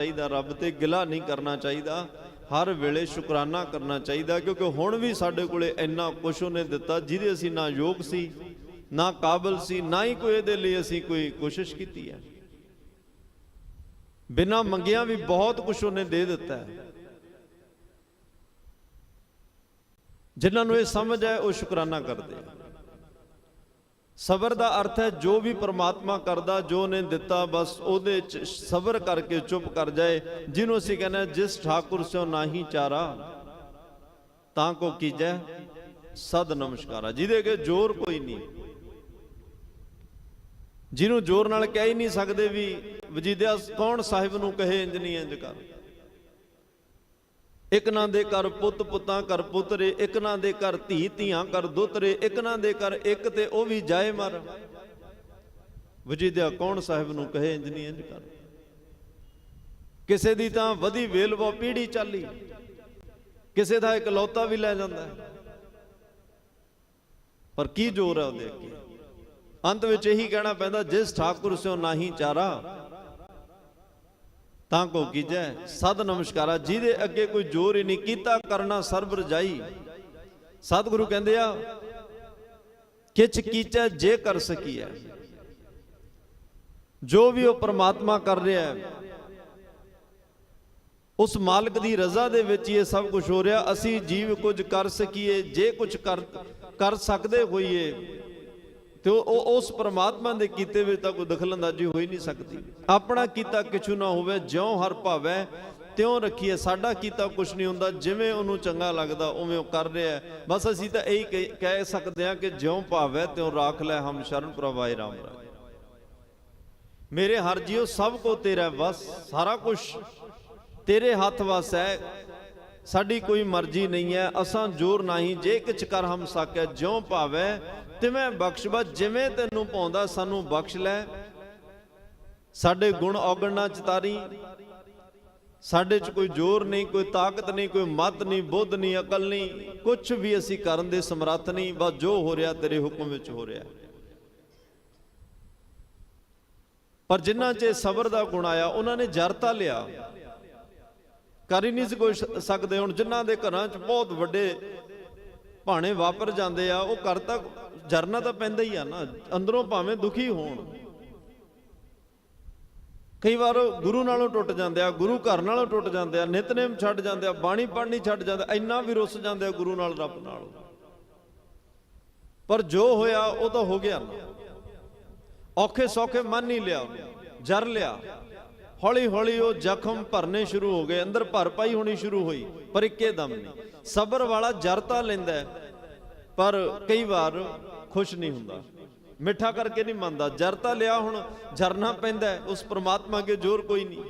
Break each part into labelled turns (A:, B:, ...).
A: ਚਾਹੀਦਾ, ਰੱਬ ਤੇ ਗਿਲਾ ਨਹੀਂ ਕਰਨਾ ਚਾਹੀਦਾ। ਹਰ ਵੇਲੇ ਸ਼ੁਕਰਾਨਾ ਕਰਨਾ ਚਾਹੀਦਾ, ਕਿਉਂਕਿ ਹੁਣ ਵੀ ਸਾਡੇ ਕੋਲੇ ਇੰਨਾ ਕੁਝ ਉਹਨੇ ਦਿੱਤਾ, ਜਿਹਦੇ ਅਸੀਂ ਨਾ ਯੋਗ ਸੀ, ਨਾ ਕਾਬਲ ਸੀ, ਨਾ ਹੀ ਕੋਈ ਇਹਦੇ ਲਈ ਅਸੀਂ ਕੋਈ ਕੋਸ਼ਿਸ਼ ਕੀਤੀ ਹੈ। ਬਿਨਾਂ ਮੰਗਿਆ ਵੀ ਬਹੁਤ ਕੁਝ ਉਹਨੇ ਦੇ ਦਿੱਤਾ ਹੈ। ਜਿਨ੍ਹਾਂ ਨੂੰ ਇਹ ਸਮਝ ਹੈ, ਉਹ ਸ਼ੁਕਰਾਨਾ ਕਰਦੇ ਆ ਸਬਰ ਦਾ ਅਰਥ ਹੈ ਜੋ ਵੀ ਪ੍ਰਮਾਤਮਾ ਕਰਦਾ ਜੋ ਨੇ ਦਿੱਤਾ ਬਸ ਉਹਦੇ ਚ ਸਬਰ ਕਰਕੇ ਚੁੱਪ ਕਰ ਜਾਏ ਜਿਹਨੂੰ ਅਸੀਂ ਕਹਿੰਦੇ ਹਾਂ, ਜਿਸ ਠਾਕੁਰ ਸਿਓ ਨਾਹੀ ਚਾਰਾ ਤਾਂ ਕੋ ਕੀਜੈ ਸਦ ਨਮਸਕਾਰਾ। ਜਿਹਦੇ ਅਗੇ ਜ਼ੋਰ ਕੋਈ ਨਹੀਂ। ਜਿਹਨੂੰ ਜ਼ੋਰ ਨਾਲ ਕਹਿ ਹੀ ਨਹੀਂ ਸਕਦੇ ਵੀ ਵਜੀਦਿਆ ਕੌਣ ਸਾਹਿਬ ਨੂੰ ਕਹੇ ਇੰਜ ਨਹੀਂ ਇੰਜ ਕਰ। ਇੱਕ ਨਾ ਦੇ ਘਰ ਪੁੱਤ ਪੁੱਤਾਂ ਘਰ ਪੁੱਤਰੇ, ਇੱਕ ਨਾ ਦੇ ਘਰ ਧੀ ਧੀਆਂ ਘਰ ਦੁੱਤਰੇ, ਇੱਕ ਨਾ ਦੇ ਘਰ ਇੱਕ ਤੇ ਉਹ ਵੀ ਜਾਏ ਮਰ। ਵਜੀਦਿਆ ਕੌਣ ਸਾਹਿਬ ਨੂੰ ਕਹੇ ਇੰਜ ਨਹੀਂ ਇੰਜ ਕਰ। ਕਿਸੇ ਦੀ ਤਾਂ ਵਧੀ ਵੇਲਵਾ ਪੀੜੀ ਚਾਲੀ। ਕਿਸੇ ਦਾ ਇਕਲੌਤਾ ਵੀ ਲੈ ਜਾਂਦਾ। ਪਰ ਕੀ ਜ਼ੋਰ ਹੈ ਉਹਦੇ ਅੱਗੇ? ਅੰਤ ਵਿੱਚ ਇਹੀ ਕਹਿਣਾ ਪੈਂਦਾ, ਜਿਸ ਠਾਕੁਰ ਸਿਓ ਨਾਹੀ ਚਾਰਾ ਤਾਂ ਕੋ ਕੀਜੈ, ਸਦ ਨਮਸਕਾਰਾ, ਜਿਹਦੇ ਅੱਗੇ ਕੋਈ ਜ਼ੋਰ ਹੀ ਨਹੀਂ, ਕੀਤਾ ਕਰਨਾ ਸਰਬ ਰਜਾਈ ਸਤਿਗੁਰੂ ਕਹਿੰਦੇ ਆ, ਕਿਛ ਕੀਚੈ, ਜੇ ਕਰ ਸਕੀਐ। ਜੋ ਵੀ ਉਹ ਪ੍ਰਮਾਤਮਾ ਕਰ ਰਿਹਾ ਹੈ, ਉਸ ਮਾਲਕ ਦੀ ਰਜ਼ਾ ਦੇ ਵਿੱਚ ਇਹ ਸਭ ਕੁਝ ਹੋ ਰਿਹਾ। ਅਸੀਂ ਜੀਵ ਕੁਝ ਕਰ ਸਕੀਏ, ਜੇ ਕੁਝ ਕਰ ਕਰ ਸਕਦੇ ਹੋਈਏ ਤੇ ਉਹ ਉਸ ਪਰਮਾਤਮਾ ਦੇ ਕੀਤੇ ਵਿੱਚ ਤਾਂ ਕੋਈ ਦਖਲਅੰਦਾਜ਼ੀ ਹੋ ਹੀ ਨਹੀਂ ਸਕਦੀ। ਆਪਣਾ ਕੀਤਾ ਕਿਛੂ ਨਾ ਹੋਵੇ, ਜਿਉਂ ਹਰ ਭਾਵੈ, ਤਿਉਂ ਰੱਖੀਏ ਸਾਡਾ ਕੀਤਾ ਕੁਝ ਨਹੀਂ ਹੁੰਦਾ, ਜਿਵੇਂ ਉਹਨੂੰ ਚੰਗਾ ਲੱਗਦਾ, ਉਵੇਂ ਉਹ ਕਰ ਰਿਹਾ ਬਸ ਅਸੀਂ ਤਾਂ ਇਹੀ ਕਹਿ- ਸਕਦੇ ਹਾਂ ਕਿ ਜਿਉਂ ਭਾਵੈ, ਤਿਉਂ ਰਾਖ ਲੈ ਹਮ ਸ਼ਰਨ ਪ੍ਰਵਾਏ ਰਾਮ ਰਾਜ ਮੇਰੇ ਹਰ ਜੀਓ, ਸਭ ਕੋ ਤੇਰਾ ਵਸ, ਸਾਰਾ ਕੁਝ ਤੇਰੇ ਹੱਥ ਵਸ ਹੈ। ਸਾਡੀ ਕੋਈ ਮਰਜ਼ੀ ਨਹੀਂ ਹੈ, ਅਸਾਂ ਜੋਰ ਨਹੀਂ, ਜੇ ਕਿਛ ਕਰ ਹਮ ਸਾਕੈ, ਜਿਉਂ ਭਾਵੈ ਤਿਵੇਂ ਬਖਸ਼ ਬਾ ਜਿਵੇਂ ਤੈਨੂੰ ਪਾਉਂਦਾ, ਸਾਨੂੰ ਬਖਸ਼ ਲੈ। ਸਾਡੇ ਗੁਣ ਔਗਣ ਨਾ ਚਤਾਰੀ। ਸਾਡੇ 'ਚ ਕੋਈ ਜ਼ੋਰ ਨਹੀਂ, ਕੋਈ ਤਾਕਤ ਨਹੀਂ, ਕੋਈ ਮਤ ਨਹੀਂ, ਬੁੱਧ ਨਹੀਂ, ਅਕਲ ਨਹੀਂ। ਕੁਝ ਵੀ ਅਸੀਂ ਕਰਨ ਦੇ ਸਮਰੱਥ ਨਹੀਂ, ਬਸ ਜੋ ਹੋ ਰਿਹਾ ਤੇਰੇ ਹੁਕਮ ਵਿੱਚ ਹੋ ਰਿਹਾ। ਪਰ ਜਿਨ੍ਹਾਂ 'ਚ ਸਬਰ ਦਾ ਗੁਣ ਆਇਆ, ਉਹਨਾਂ ਨੇ ਜਰਤਾ ਲਿਆ। ਕਰ ਹੀ ਨਹੀਂ ਸੀ, ਕੋਈ ਸਕਦੇ ਹੁਣ ਜਿਨ੍ਹਾਂ ਦੇ ਘਰਾਂ 'ਚ ਬਹੁਤ ਵੱਡੇ ਭਾਣੇ ਵਾਪਰ ਜਾਂਦੇ ਆ ਉਹ ਕਰ ਤਾਂ ਜਰਨਾ ਤਾਂ ਪੈਂਦਾ ਹੀ ਆ ਨਾ ਅੰਦਰੋਂ ਭਾਵੇਂ ਦੁਖੀ ਹੋਣ। ਕਈ ਵਾਰ ਗੁਰੂ ਨਾਲੋਂ ਟੁੱਟ ਜਾਂਦੇ ਆ ਗੁਰੂ ਘਰ ਨਾਲੋਂ ਟੁੱਟ ਜਾਂਦੇ ਆ ਨਿਤਨੇਮ ਛੱਡ ਜਾਂਦੇ ਆ ਬਾਣੀ ਪੜ੍ਹਨੀ ਛੱਡ ਜਾਂਦੇ ਆ, ਇੰਨਾ ਵੀ ਰੁੱਸ ਜਾਂਦੇ ਆ ਗੁਰੂ ਨਾਲ ਰੱਬ ਨਾਲ। ਪਰ ਜੋ ਹੋਇਆ ਉਹ ਤਾਂ ਹੋ ਗਿਆ ਨਾ। ਔਖੇ ਸੌਖੇ ਮੰਨ ਨਹੀਂ ਲਿਆ ਜਰ ਲਿਆ। ਹੌਲੀ ਹੌਲੀ ਉਹ ਜ਼ਖਮ ਭਰਨੇ ਸ਼ੁਰੂ ਹੋ ਗਏ ਅੰਦਰ ਭਰ ਪਾਈ ਹੋਣੀ ਸ਼ੁਰੂ ਹੋਈ ਪਰ ਇੱਕੇ ਦਮ ਨਹੀਂ। ਸਬਰ ਵਾਲਾ ਜਰਤਾ ਲੈਂਦਾ ਪਰ ਕਈ ਵਾਰ ਖੁਸ਼ ਨਹੀਂ ਹੁੰਦਾ। ਮਿੱਠਾ ਕਰਕੇ ਨਹੀਂ ਮੰਨਦਾ। ਜਰਤਾ ਲਿਆ ਹੁਣ ਜਰਨਾ ਪੈਂਦਾ ਉਸ ਪ੍ਰਮਾਤਮਾ ਅੱਗੇ ਜ਼ੋਰ ਕੋਈ ਨਹੀਂ।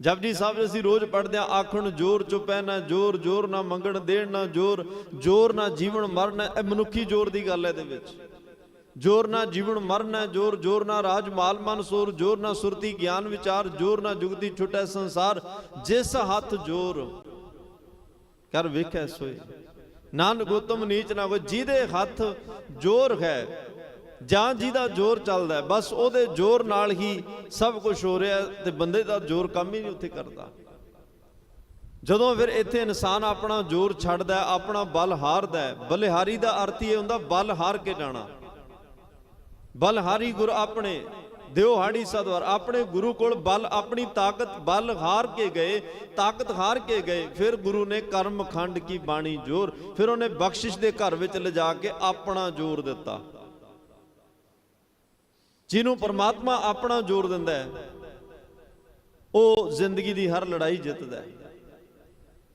A: ਜਪਜੀ ਸਾਹਿਬ ਅਸੀਂ ਰੋਜ਼ ਪੜ੍ਹਦੇ ਆ ਆਖਣ ਜੋਰ ਚੁਪੈ ਨਾ ਜੋਰ ਜੋਰ ਨਾ ਮੰਗਣ ਦੇਣ, ਨਾ ਜੋਰ ਜੋਰ ਨਾ ਜੀਵਨ ਮਰਨ ਇਹ ਮਨੁੱਖੀ ਜੋਰ ਦੀ ਗੱਲ ਹੈ ਇਹਦੇ ਵਿੱਚ। ਜੋਰ ਨਾ ਜੀਵਨ ਮਰਨਾ ਜੋਰ ਜੋਰ ਨਾ ਰਾਜ ਮਾਲ ਮਨ ਸੋਰ, ਜੋਰ ਨਾ ਸੁਰਤੀ ਗਿਆਨ ਵਿਚਾਰ, ਜੋਰ ਨਾ ਜੁਗਤੀ ਛੁਟੈ ਸੰਸਾਰ। ਜਿਸ ਹੱਥ ਜੋਰ ਕਰ ਵੇਖੈ ਸੋਏ। ਨਾਨਕ ਗੋਤਮ ਨੀਚ ਨਾ ਕੋਈ ਜਿਹਦੇ ਹੱਥ ਜੋਰ ਹੈ, ਜਾਂ ਜਿਹਦਾ ਜੋਰ ਚੱਲਦਾ ਬਸ ਉਹਦੇ ਜੋਰ ਨਾਲ ਹੀ ਸਭ ਕੁਝ ਹੋ ਰਿਹਾ ਤੇ ਬੰਦੇ ਦਾ ਜੋਰ ਕੰਮ ਹੀ ਨਹੀਂ ਉੱਥੇ ਕਰਦਾ। ਜਦੋਂ ਫਿਰ ਇੱਥੇ ਇਨਸਾਨ ਆਪਣਾ ਜੋਰ ਛੱਡਦਾ ਆਪਣਾ ਬਲ ਹਾਰਦਾ ਬਲਿਹਾਰੀ ਦਾ ਅਰਥ ਹੀ ਇਹ ਹੁੰਦਾ, ਬਲ ਹਾਰ ਕੇ ਜਾਣਾ। ਬਲਹਾਰੀ ਗੁਰ ਆਪਣੇ ਦਿਓ ਹਾੜੀ ਸਦਵਰ। ਆਪਣੇ ਗੁਰੂ ਕੋਲ ਬਲ, ਆਪਣੀ ਤਾਕਤ, ਬਲ ਹਾਰ ਕੇ ਗਏ, ਤਾਕਤ ਹਾਰ ਕੇ ਗਏ। ਫਿਰ ਗੁਰੂ ਨੇ ਕਰਮ ਖੰਡ ਕੀ ਬਾਣੀ ਜੋਰ। ਫਿਰ ਉਹਨੇ ਬਖਸ਼ਿਸ਼ ਦੇ ਘਰ ਵਿੱਚ ਲਿਜਾ ਕੇ ਆਪਣਾ ਜੋਰ ਦਿੱਤਾ। ਜਿਹਨੂੰ ਪਰਮਾਤਮਾ ਆਪਣਾ ਜੋਰ ਦਿੰਦਾ ਹੈ, ਉਹ ਜ਼ਿੰਦਗੀ ਦੀ ਹਰ ਲੜਾਈ ਜਿੱਤਦਾ ਹੈ।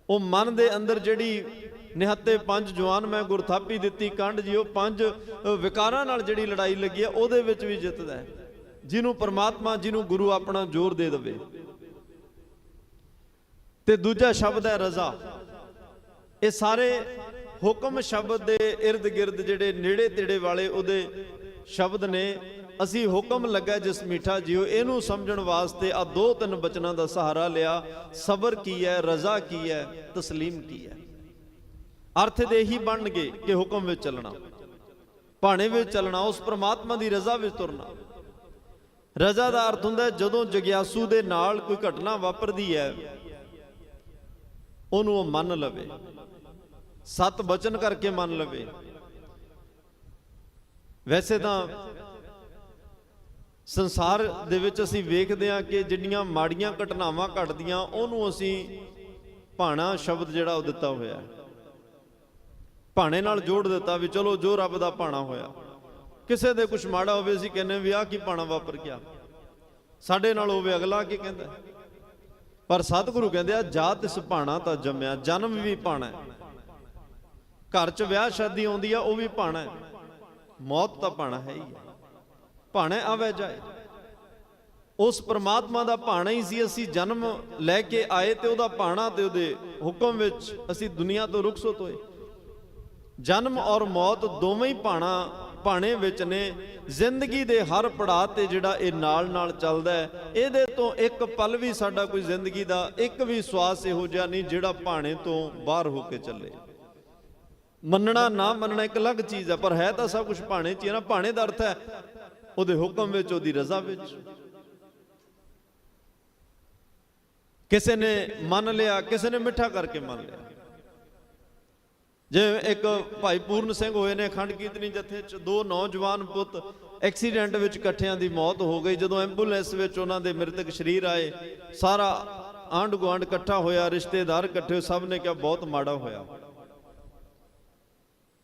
A: ਉਹ ਮਨ ਦੇ ਅੰਦਰ ਜਿਹੜੀ ਨਿਹੱਤੇ ਪੰਜ ਜਵਾਨ ਮੈਂ ਗੁਰਥਾਪੀ ਦਿੱਤੀ ਕੰਡ ਜੀ, ਉਹ ਪੰਜ ਵਿਕਾਰਾਂ ਨਾਲ ਜਿਹੜੀ ਲੜਾਈ ਲੱਗੀ ਹੈ, ਉਹਦੇ ਵਿੱਚ ਵੀ ਜਿੱਤਦਾ ਹੈ। ਜਿਹਨੂੰ ਪਰਮਾਤਮਾ, ਜਿਹਨੂੰ ਗੁਰੂ ਆਪਣਾ ਜ਼ੋਰ ਦੇ ਦੇਵੇ। ਤੇ ਦੂਜਾ ਸ਼ਬਦ ਹੈ ਰਜ਼ਾ। ਇਹ ਸਾਰੇ ਹੁਕਮ ਸ਼ਬਦ ਦੇ ird ਗਿਰਦ ਜਿਹੜੇ ਨੇੜੇ ਤੇੜੇ ਵਾਲੇ ਉਹਦੇ ਸ਼ਬਦ ਨੇ। ਅਸੀਂ ਹੁਕਮ ਲੱਗਾ ਜਿਸ ਮੀਠਾ ਜਿਉ ਇਹਨੂੰ ਸਮਝਣ ਵਾਸਤੇ ਆ ਦੋ ਤਿੰਨ ਬਚਨਾਂ ਦਾ ਸਹਾਰਾ ਲਿਆ। ਸਬਰ ਕੀ ਹੈ, ਰਜ਼ਾ ਕੀ ਹੈ, ਤਸਲੀਮ ਕੀ ਹੈ। ਅਰਥ ਦੇ ਹੀ ਬਣਨਗੇ ਕਿ ਹੁਕਮ ਵਿੱਚ ਚੱਲਣਾ। ਭਾਣੇ ਵਿੱਚ ਚੱਲਣਾ, ਉਸ ਪ੍ਰਮਾਤਮਾ ਦੀ ਰਜ਼ਾ ਵਿੱਚ ਤੁਰਨਾ। ਰਜ਼ਾ ਦਾ ਅਰਥ ਹੁੰਦਾ ਜਦੋਂ ਜਗਿਆਸੂ ਦੇ ਨਾਲ ਕੋਈ ਘਟਨਾ ਵਾਪਰਦੀ ਹੈ, ਉਹਨੂੰ ਉਹ ਮੰਨ ਲਵੇ। ਸਤ ਬਚਨ ਕਰਕੇ ਮੰਨ ਲਵੇ। ਵੈਸੇ ਤਾਂ ਸੰਸਾਰ ਦੇ ਵਿੱਚ ਅਸੀਂ ਵੇਖਦੇ ਹਾਂ ਕਿ ਜਿੰਨੀਆਂ ਮਾੜੀਆਂ ਘਟਨਾਵਾਂ ਘਟਦੀਆਂ, ਉਹਨੂੰ ਅਸੀਂ ਭਾਣਾ ਸ਼ਬਦ ਜਿਹੜਾ ਉਹ ਦਿੱਤਾ ਹੋਇਆ ਭਾਣੇ ਨਾਲ ਜੋੜ ਦਿੱਤਾ ਵੀ ਚਲੋ ਜੋ ਰੱਬ ਦਾ ਭਾਣਾ ਹੋਇਆ। ਕਿਸੇ ਦੇ ਕੁਝ ਮਾੜਾ ਹੋਵੇ ਅਸੀਂ ਕਹਿੰਦੇ ਵੀ ਆਹ ਕੀ ਭਾਣਾ ਵਾਪਰ ਗਿਆ। ਸਾਡੇ ਨਾਲ ਹੋਵੇ ਅਗਲਾ ਕੀ ਕਹਿੰਦਾ ਪਰ ਸਤਿਗੁਰੂ ਕਹਿੰਦੇ ਆ ਜਾਤ ਇਸ ਭਾਣਾ ਤਾਂ ਜੰਮਿਆ, ਜਨਮ ਵੀ ਭਾਣਾ ਘਰ 'ਚ ਵਿਆਹ ਸ਼ਾਦੀ ਆਉਂਦੀ ਆ, ਉਹ ਵੀ ਭਾਣਾ ਮੌਤ ਤਾਂ ਭਾਣਾ ਹੈ ਹੀ ਹੈ। ਭਾਣੇ ਆਵੇ ਜਾਏ। ਉਸ ਪ੍ਰਮਾਤਮਾ ਦਾ ਭਾਣਾ ਹੀ ਸੀ, ਅਸੀਂ ਜਨਮ ਲੈ ਕੇ ਆਏ ਤੇ ਉਹਦਾ ਭਾਣਾ ਤੇ ਉਹਦੇ ਹੁਕਮ ਵਿੱਚ ਅਸੀਂ ਦੁਨੀਆ ਤੋਂ ਰੁਖਸਤ ਹੋਏ ਜਨਮ ਔਰ ਮੌਤ ਦੋਵੇਂ ਹੀ ਭਾਣਾ ਭਾਣੇ ਵਿੱਚ ਨੇ, ਜ਼ਿੰਦਗੀ ਦੇ ਹਰ ਪੜਾਅ ਤੇ ਜਿਹੜਾ ਇਹ ਨਾਲ ਨਾਲ ਚੱਲਦਾ ਹੈ, ਇਹਦੇ ਤੋਂ ਇੱਕ ਪਲ ਵੀ ਸਾਡਾ ਕੋਈ ਜ਼ਿੰਦਗੀ ਦਾ ਇੱਕ ਵੀ ਸਵਾਸ ਇਹੋ ਜਿਹਾ ਨਹੀਂ ਜਿਹੜਾ ਭਾਣੇ ਤੋਂ ਬਾਹਰ ਹੋ ਕੇ ਚੱਲੇ। ਮੰਨਣਾ ਨਾ ਮੰਨਣਾ ਇੱਕ ਅਲੱਗ ਚੀਜ਼ ਹੈ, ਪਰ ਹੈ ਤਾਂ ਸਭ ਕੁਝ ਭਾਣੇ 'ਚ ਹੀ ਹੈ ਨਾ। ਭਾਣੇ ਦਾ ਅਰਥ ਹੈ ਉਹਦੇ ਹੁਕਮ ਵਿੱਚ, ਉਹਦੀ ਰਜ਼ਾ ਵਿੱਚ। ਕਿਸੇ ਨੇ ਮੰਨ ਲਿਆ, ਕਿਸੇ ਨੇ ਮਿੱਠਾ ਕਰਕੇ ਮੰਨ ਲਿਆ। ਜਿਵੇਂ ਇੱਕ ਭਾਈ ਪੂਰਨ ਸਿੰਘ ਹੋਏ ਨੇ ਖੰਡ ਕੀਰਤਨੀ ਜਥੇ ਚ ਦੋ ਨੌਜਵਾਨ ਪੁੱਤ ਐਕਸੀਡੈਂਟ ਵਿੱਚ ਇਕੱਠਿਆਂ ਦੀ ਮੌਤ ਹੋ ਗਈ। ਜਦੋਂ ਐਂਬੂਲੈਂਸ ਵਿੱਚ ਉਹਨਾਂ ਦੇ ਮ੍ਰਿਤਕ ਸਰੀਰ ਆਏ ਸਾਰਾ ਆਂਢ ਗੁਆਂਢ ਇਕੱਠਾ ਹੋਇਆ ਰਿਸ਼ਤੇਦਾਰ ਇਕੱਠੇ ਹੋਏ, ਸਭ ਨੇ ਕਿਹਾ ਬਹੁਤ ਮਾੜਾ ਹੋਇਆ।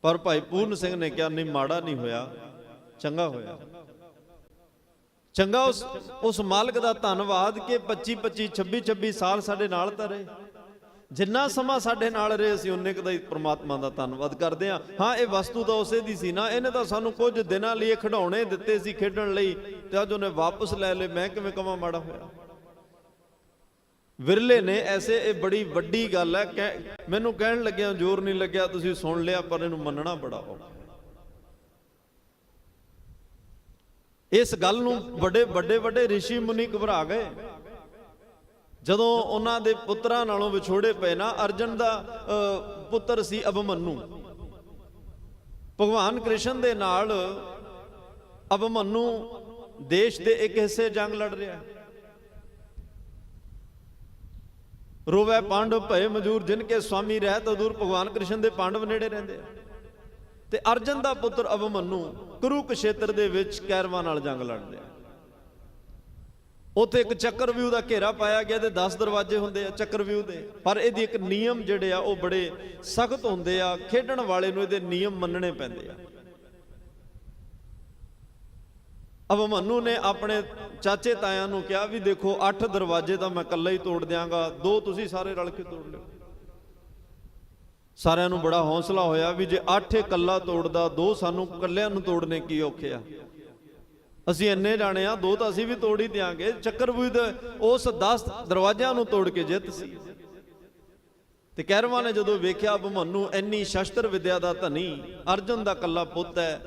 A: ਪਰ ਭਾਈ ਪੂਰਨ ਸਿੰਘ ਨੇ ਕਿਹਾ ਨਹੀਂ ਮਾੜਾ ਨਹੀਂ ਹੋਇਆ ਚੰਗਾ ਹੋਇਆ। ਚੰਗਾ ਉਸ ਉਸ ਮਾਲਕ ਦਾ ਧੰਨਵਾਦ ਕਿ 25 25 26 26 ਸਾਲ ਸਾਡੇ ਨਾਲ ਤਾਂ ਜਿੰਨਾ ਸਮਾਂ ਸਾਡੇ ਨਾਲ ਰਹੇ, ਅਸੀਂ ਉਨੇ ਕਦਾ ਹੀ ਪ੍ਰਮਾਤਮਾ ਦਾ ਧੰਨਵਾਦ ਕਰਦੇ ਹਾਂ। ਹਾਂ, ਇਹ ਵਸਤੂ ਤਾਂ ਉਸੇ ਦੀ ਸੀ ਨਾ, ਇਹਨੇ ਤਾਂ ਸਾਨੂੰ ਕੁਝ ਦਿਨਾਂ ਲਈ ਖਿਡੌਣੇ ਦਿੱਤੇ ਸੀ ਖੇਡਣ ਲਈ ਤੇ ਅੱਜ ਉਹਨੇ ਵਾਪਸ ਲੈ ਲਏ। ਮੈਂ ਕਿਵੇਂ ਕਵਾਂ ਮਾੜਾ ਹੋਇਆ? ਵਿਰਲੇ ਨੇ ਐਸੇ, ਇਹ ਬੜੀ ਵੱਡੀ ਗੱਲ ਹੈ, ਕਹਿ- ਮੈਨੂੰ ਕਹਿਣ ਲੱਗਿਆ ਜ਼ੋਰ ਨਹੀਂ ਲੱਗਿਆ, ਤੁਸੀਂ ਸੁਣ ਲਿਆ, ਪਰ ਇਹਨੂੰ ਮੰਨਣਾ ਬੜਾ ਔਖਾ ਇਸ ਗੱਲ ਨੂੰ ਵੱਡੇ ਵੱਡੇ ਵੱਡੇ ઋષਿ ਮੁਨੀ ਘਬਰਾ ਗਏ। ਜਦੋਂ ਉਹਨਾਂ ਦੇ ਪੁੱਤਰਾਂ ਨਾਲੋਂ ਵਿਛੋੜੇ ਪਏ ਨਾ ਅਰਜਨ ਦਾ ਅ, ਪੁੱਤਰ ਸੀ ਅਭਮੰਨੂ। ਭਗਵਾਨ ਕ੍ਰਿਸ਼ਨ ਦੇ ਨਾਲ ਅਭਮੰਨੂ ਦੇਸ਼ ਦੇ ਇੱਕ ਹਿੱਸੇ ਜੰਗ ਲੜ ਰਿਹਾ। ਹੈ ਰੋਵੈ ਪਾਂਡਵ ਭਏ ਮਜੂਰ ਜਿਨ ਕੇ ਸਵਾਮੀ ਰਹਿਤ ਅਦੂਰ ਭਗਵਾਨ ਕ੍ਰਿਸ਼ਨ ਦੇ ਪਾਂਡਵ ਨੇੜੇ ਰਹਿੰਦੇ ਆ। ਤੇ ਅਰਜਨ ਦਾ ਪੁੱਤਰ ਅਭਮੰਨੂ ਕੁਰੂਕਸ਼ੇਤਰ ਦੇ ਵਿੱਚ ਕੈਰਵਾਂ ਨਾਲ ਜੰਗ ਲੜ ਰਿਹਾ। ਉੱਥੇ ਇੱਕ ਚੱਕਰਵਿਊ ਦਾ ਘੇਰਾ ਪਾਇਆ ਗਿਆ ਤੇ 10 ਦਰਵਾਜ਼ੇ ਹੁੰਦੇ ਆ ਚੱਕਰਵਿਊ ਦੇ। ਪਰ ਇਹਦੀ ਇੱਕ ਨਿਯਮ ਜਿਹੜੇ ਆ, ਉਹ ਬੜੇ ਸਖਤ ਹੁੰਦੇ ਆ। ਖੇਡਣ ਵਾਲੇ ਨੂੰ ਇਹਦੇ ਨਿਯਮ ਮੰਨਣੇ ਪੈਂਦੇ ਆ। ਅਭਮੰਨੂ ਨੇ ਆਪਣੇ ਚਾਚੇ ਤਾਇਆਂ ਨੂੰ ਕਿਹਾ ਵੀ ਦੇਖੋ 8 ਦਰਵਾਜ਼ੇ ਤਾਂ ਮੈਂ ਇਕੱਲਾ ਹੀ ਤੋੜ ਦਿਆਂਗਾ। ਦੋ ਤੁਸੀਂ ਸਾਰੇ ਰਲ ਕੇ ਤੋੜ ਲਿਓ। ਸਾਰਿਆਂ ਨੂੰ ਬੜਾ ਹੌਸਲਾ ਹੋਇਆ ਵੀ ਜੇ 8 ਇਕੱਲਾ ਤੋੜਦਾ, ਦੋ ਸਾਨੂੰ ਇਕੱਲਿਆਂ ਨੂੰ ਤੋੜਨੇ ਕੀ ਔਖੇ ਆ। ਅਸੀਂ ਇੰਨੇ ਜਾਣੇ ਆ, ਦੋ ਤਾਂ ਅਸੀਂ ਵੀ ਤੋੜ ਹੀ ਦਿਆਂਗੇ। ਚੱਕਰਵਿਊਹ ਉਸ 10 ਦਰਵਾਜ਼ਿਆਂ ਨੂੰ ਤੋੜ ਕੇ ਜਿੱਤ ਸੀ। ਤੇ ਕੈਰਵਾਂ ਨੇ ਜਦੋਂ ਵੇਖਿਆ ਅਭਮੰਨੂ ਇੰਨੀ ਸ਼ਸਤਰ ਵਿਦਿਆ ਦਾ ਧਨੀ, ਅਰਜਨ ਦਾ ਕੱਲਾ ਪੁੱਤ ਹੈ,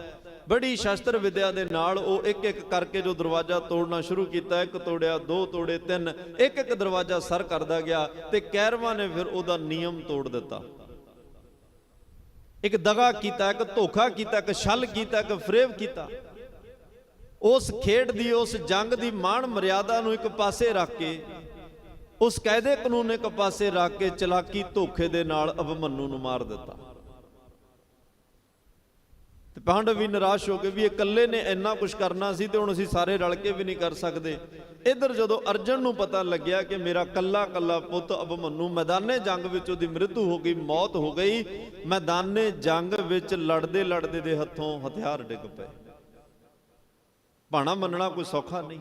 A: ਬੜੀ ਸ਼ਸਤਰ ਵਿਦਿਆ ਦੇ ਨਾਲ ਉਹ ਇੱਕ ਇੱਕ ਕਰਕੇ ਜੋ ਦਰਵਾਜ਼ਾ ਤੋੜਨਾ ਸ਼ੁਰੂ ਕੀਤਾ, ਇੱਕ ਤੋੜਿਆ, ਦੋ ਤੋੜੇ, ਤਿੰਨ ਇੱਕ ਇੱਕ ਦਰਵਾਜ਼ਾ ਸਰ ਕਰਦਾ ਗਿਆ ਤੇ ਕੈਰਵਾਂ ਨੇ ਫਿਰ ਉਹਦਾ ਨਿਯਮ ਤੋੜ ਦਿੱਤਾ। ਇੱਕ ਦਗਾ ਕੀਤਾ, ਇੱਕ ਧੋਖਾ ਕੀਤਾ, ਇੱਕ ਛਲ ਕੀਤਾ, ਇੱਕ ਫਰੇਬ ਕੀਤਾ। ਉਸ ਖੇਡ ਦੀ, ਉਸ ਜੰਗ ਦੀ ਮਾਣ ਮਰਿਆਦਾ ਨੂੰ ਇੱਕ ਪਾਸੇ ਰੱਖ ਕੇ, ਉਸ ਕਾਇਦੇ ਕਾਨੂੰਨ ਇੱਕ ਪਾਸੇ ਰੱਖ ਕੇ ਚਲਾਕੀ ਧੋਖੇ ਦੇ ਨਾਲ ਅਭਮਨੂ ਨੂੰ ਮਾਰ ਦਿੱਤਾ। ਤੇ ਪਾਂਡਵ ਵੀ ਨਿਰਾਸ਼ ਹੋ ਕੇ ਵੀ ਇਕੱਲੇ ਨੇ ਇੰਨਾ ਕੁਝ ਕਰਨਾ ਸੀ ਤੇ ਹੁਣ ਅਸੀਂ ਸਾਰੇ ਰਲ ਕੇ ਵੀ ਨਹੀਂ ਕਰ ਸਕਦੇ। ਇਧਰ ਜਦੋਂ ਅਰਜਨ ਨੂੰ ਪਤਾ ਲੱਗਿਆ ਕਿ ਮੇਰਾ ਕੱਲਾ ਕੱਲਾ ਪੁੱਤ ਅਭਮਨੂ ਮੈਦਾਨੇ ਜੰਗ ਵਿੱਚ ਉਹਦੀ ਮ੍ਰਿਤੂ ਹੋ ਗਈ, ਮੌਤ ਹੋ ਗਈ, ਮੈਦਾਨੇ ਜੰਗ ਵਿੱਚ ਲੜਦੇ ਲੜਦੇ ਦੇ ਹੱਥੋਂ ਹਥਿਆਰ ਡਿੱਗ ਪਏ। ਭਾਣਾ ਮੰਨਣਾ ਕੋਈ ਸੌਖਾ ਨਹੀਂ।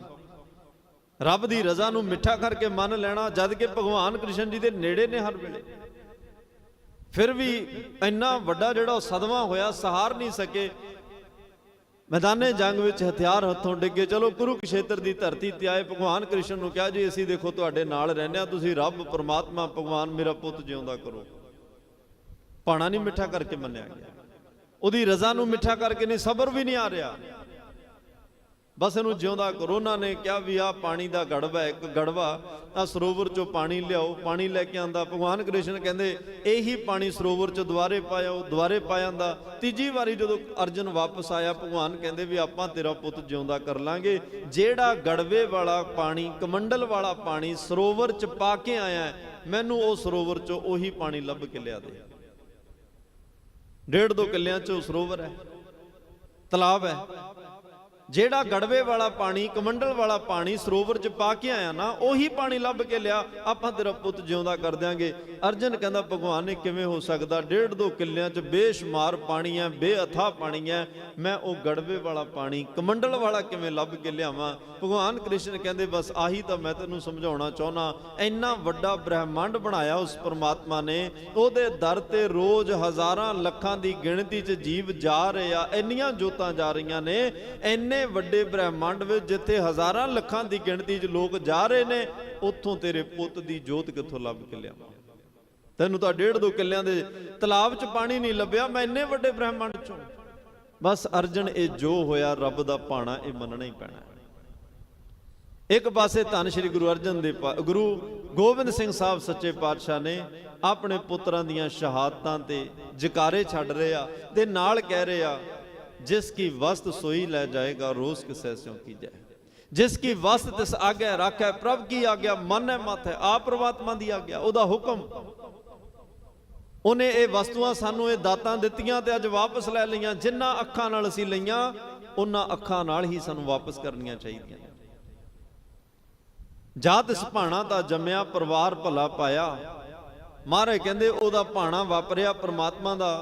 A: ਰੱਬ ਦੀ ਰਜ਼ਾ ਨੂੰ ਮਿੱਠਾ ਕਰਕੇ ਮੰਨ ਲੈਣਾ, ਜਦ ਕਿ ਭਗਵਾਨ ਕ੍ਰਿਸ਼ਨ ਜੀ ਦੇ ਨੇੜੇ ਨੇ ਹਰ ਵੇਲੇ। ਫਿਰ ਵੀ ਇੰਨਾ ਵੱਡਾ ਜਿਹੜਾ ਉਹ ਸਦਮਾ ਹੋਇਆ, ਸਹਾਰ ਨਹੀਂ ਸਕੇ। ਮੈਦਾਨੇ ਜੰਗ ਵਿੱਚ ਹਥਿਆਰ ਹੱਥੋਂ ਡਿੱਗੇ, ਚਲੋ ਕੁਰੂਕਸ਼ੇਤਰ ਦੀ ਧਰਤੀ ਤੇ ਆਏ, ਭਗਵਾਨ ਕ੍ਰਿਸ਼ਨ ਨੂੰ ਕਿਹਾ, ਜੀ, ਅਸੀਂ ਦੇਖੋ ਤੁਹਾਡੇ ਨਾਲ ਰਹਿੰਦੇ ਆ ਤੁਸੀਂ ਰੱਬ, ਪਰਮਾਤਮਾ, ਭਗਵਾਨ, ਮੇਰਾ ਪੁੱਤ ਜਿਉਂਦਾ ਕਰੋ। ਪਾਣਾ ਨਹੀਂ ਮਿੱਠਾ ਕਰਕੇ ਮੰਨਿਆ ਗਿਆ। ਉਹਦੀ ਰਜ਼ਾ ਨੂੰ ਮਿੱਠਾ ਕਰਕੇ ਨਹੀਂ, ਸਬਰ ਵੀ ਨਹੀਂ ਆ ਰਿਹਾ। ਬਸ ਇਹਨੂੰ ਜਿਉਂਦਾ ਕਰੋ ਉਹਨਾਂ ਨੇ ਕਿਹਾ ਵੀ ਆ ਪਾਣੀ ਦਾ ਗੜਵਾ ਇੱਕ ਗੜਵਾ ਆ ਸਰੋਵਰ ਚੋਂ ਪਾਣੀ ਲਿਆਓ, ਪਾਣੀ ਲੈ ਕੇ ਆਂਦਾ। ਭਗਵਾਨ ਕ੍ਰਿਸ਼ਨ ਕਹਿੰਦੇ, ਇਹੀ ਪਾਣੀ ਸਰੋਵਰ ਚ ਦੁਬਾਰੇ ਪਾਇਓ ਦੁਬਾਰੇ ਪਾ ਜਾਂਦਾ ਤੀਜੀ ਵਾਰੀ ਜਦੋਂ ਅਰਜਨ ਵਾਪਸ ਆਇਆ, ਭਗਵਾਨ ਕਹਿੰਦੇ ਵੀ ਆਪਾਂ ਤੇਰਾ ਪੁੱਤ ਜਿਉਂਦਾ ਕਰ ਲਾਂਗੇ। ਜਿਹੜਾ ਗੜਵੇ ਵਾਲਾ ਪਾਣੀ, ਕਮੰਡਲ ਵਾਲਾ ਪਾਣੀ ਸਰੋਵਰ ਚ ਪਾ ਕੇ ਆਇਆ ਮੈਨੂੰ ਉਹ ਸਰੋਵਰ ਚੋਂ ਉਹੀ ਪਾਣੀ ਲੱਭ ਕੇ ਲਿਆ ਦੇ। ਡੇਢ ਦੋ ਕਿੱਲਿਆਂ 'ਚੋਂ ਸਰੋਵਰ ਹੈ, ਤਲਾਬ ਹੈ। ਜਿਹੜਾ ਗੜਵੇ ਵਾਲਾ ਪਾਣੀ, ਕਮੰਡਲ ਵਾਲਾ ਪਾਣੀ ਸਰੋਵਰ 'ਚ ਪਾ ਕੇ ਆਇਆ ਨਾ, ਉਹੀ ਪਾਣੀ ਲੱਭ ਕੇ ਲਿਆ, ਆਪਾਂ ਤੇਰਾ ਪੁੱਤ ਜਿਉਂਦਾ ਕਰ ਦਿਆਂਗੇ। ਅਰਜਨ ਕਹਿੰਦਾ, ਭਗਵਾਨ ਨੇ ਕਿਵੇਂ ਹੋ ਸਕਦਾ? ਡੇਢ ਦੋ ਕਿੱਲਿਆਂ 'ਚ ਬੇਸ਼ੁਮਾਰ ਪਾਣੀ ਹੈ ਬੇਅਥਾ ਪਾਣੀ ਹੈ ਮੈਂ ਉਹ ਗੜਵੇ ਵਾਲਾ ਪਾਣੀ, ਕਮੰਡਲ ਵਾਲਾ ਕਿਵੇਂ ਲੱਭ ਕੇ ਲਿਆਵਾਂ? ਭਗਵਾਨ ਕ੍ਰਿਸ਼ਨ ਕਹਿੰਦੇ, ਬਸ ਆਹੀ ਤਾਂ ਮੈਂ ਤੈਨੂੰ ਸਮਝਾਉਣਾ ਚਾਹੁੰਦਾ। ਇੰਨਾ ਵੱਡਾ ਬ੍ਰਹਿਮੰਡ ਬਣਾਇਆ ਉਸ ਪਰਮਾਤਮਾ ਨੇ, ਉਹਦੇ ਦਰ ਤੇ ਰੋਜ਼ ਹਜ਼ਾਰਾਂ ਲੱਖਾਂ ਦੀ ਗਿਣਤੀ 'ਚ ਜੀਵ ਜਾ ਰਹੇ ਆ, ਇੰਨੀਆਂ ਜੋਤਾਂ ਜਾ ਰਹੀਆਂ ਨੇ, ਇੰਨੇ ਵੱਡੇ ਬ੍ਰਹਿਮੰਡ ਵਿੱਚ ਜਿੱਥੇ ਹਜ਼ਾਰਾਂ ਲੱਖਾਂ ਦੀ ਗਿਣਤੀ 'ਚ ਲੋਕ ਜਾ ਰਹੇ ਨੇ, ਉੱਥੋਂ ਤੇਰੇ ਪੁੱਤ ਦੀ ਜੋਤ ਕਿੱਥੋਂ ਲੱਭ ਕੇ ਲਿਆਵਾਂ? ਤੈਨੂੰ ਤਾਂ ਡੇਢ ਦੋ ਕਿੱਲਿਆਂ ਦੇ ਤਲਾਬ 'ਚ ਪਾਣੀ ਨਹੀਂ ਲੱਭਿਆ, ਮੈਂ ਇੰਨੇ ਵੱਡੇ ਬ੍ਰਹਿਮੰਡ 'ਚੋਂ। ਬਸ ਅਰਜਨ, ਇਹ ਜੋ ਹੋਇਆ, ਰੱਬ ਦਾ ਭਾਣਾ, ਇਹ ਮੰਨਣਾ ਹੀ ਪੈਣਾ। ਇੱਕ ਪਾਸੇ ਧੰਨ ਸ਼੍ਰੀ ਗੁਰੂ ਅਰਜਨ ਦੇ ਗੁਰੂ ਗੋਬਿੰਦ ਸਿੰਘ ਸਾਹਿਬ ਸੱਚੇ ਪਾਤਸ਼ਾਹ ਨੇ ਆਪਣੇ ਪੁੱਤਰਾਂ ਦੀਆਂ ਸ਼ਹਾਦਤਾਂ ਤੇ ਜਕਾਰੇ ਛੱਡ ਰਹੇ ਆ ਤੇ ਨਾਲ ਕਹਿ ਰਹੇ ਆ ਜਿਸ ਕੀ ਵਸਤ ਸੋਈ ਲੈ ਜਾਏਗਾ ਰੋਜ਼ ਕਿਸੈ ਸਿਉ ਕੀ ਜਾਏ ਜਿਸ ਕੀ ਵਸਤ ਤਿਸ ਆਗੇ ਰੱਖੈ ਪ੍ਰਭ ਕੀ ਆਗਿਆ ਮਨ ਹੈ ਮਤ ਹੈ ਆਪ ਪ੍ਰਮਾਤਮਾ ਉਹਦਾ ਹੁਕਮ ਉਹਨੇ ਇਹ ਵਸਤੂਆਂ ਸਾਨੂੰ ਇਹ ਦਾਤਾਂ ਦਿੱਤੀਆਂ ਤੇ ਅੱਜ ਵਾਪਸ ਲੈ ਲਈਆਂ ਜਿੰਨਾ ਅੱਖਾਂ ਨਾਲ ਅਸੀਂ ਲਈਆਂ ਉਹਨਾਂ ਅੱਖਾਂ ਨਾਲ ਹੀ ਸਾਨੂੰ ਵਾਪਸ ਕਰਨੀਆਂ ਚਾਹੀਦੀਆਂ ਨੇ ਜਾਤ ਇਸ ਭਾਣਾ ਤਾਂ ਜੰਮਿਆ ਪਰਿਵਾਰ ਭਲਾ ਪਾਇਆ ਮਹਾਰਾਜ ਕਹਿੰਦੇ ਉਹਦਾ ਭਾਣਾ ਵਾਪਰਿਆ ਪ੍ਰਮਾਤਮਾ ਦਾ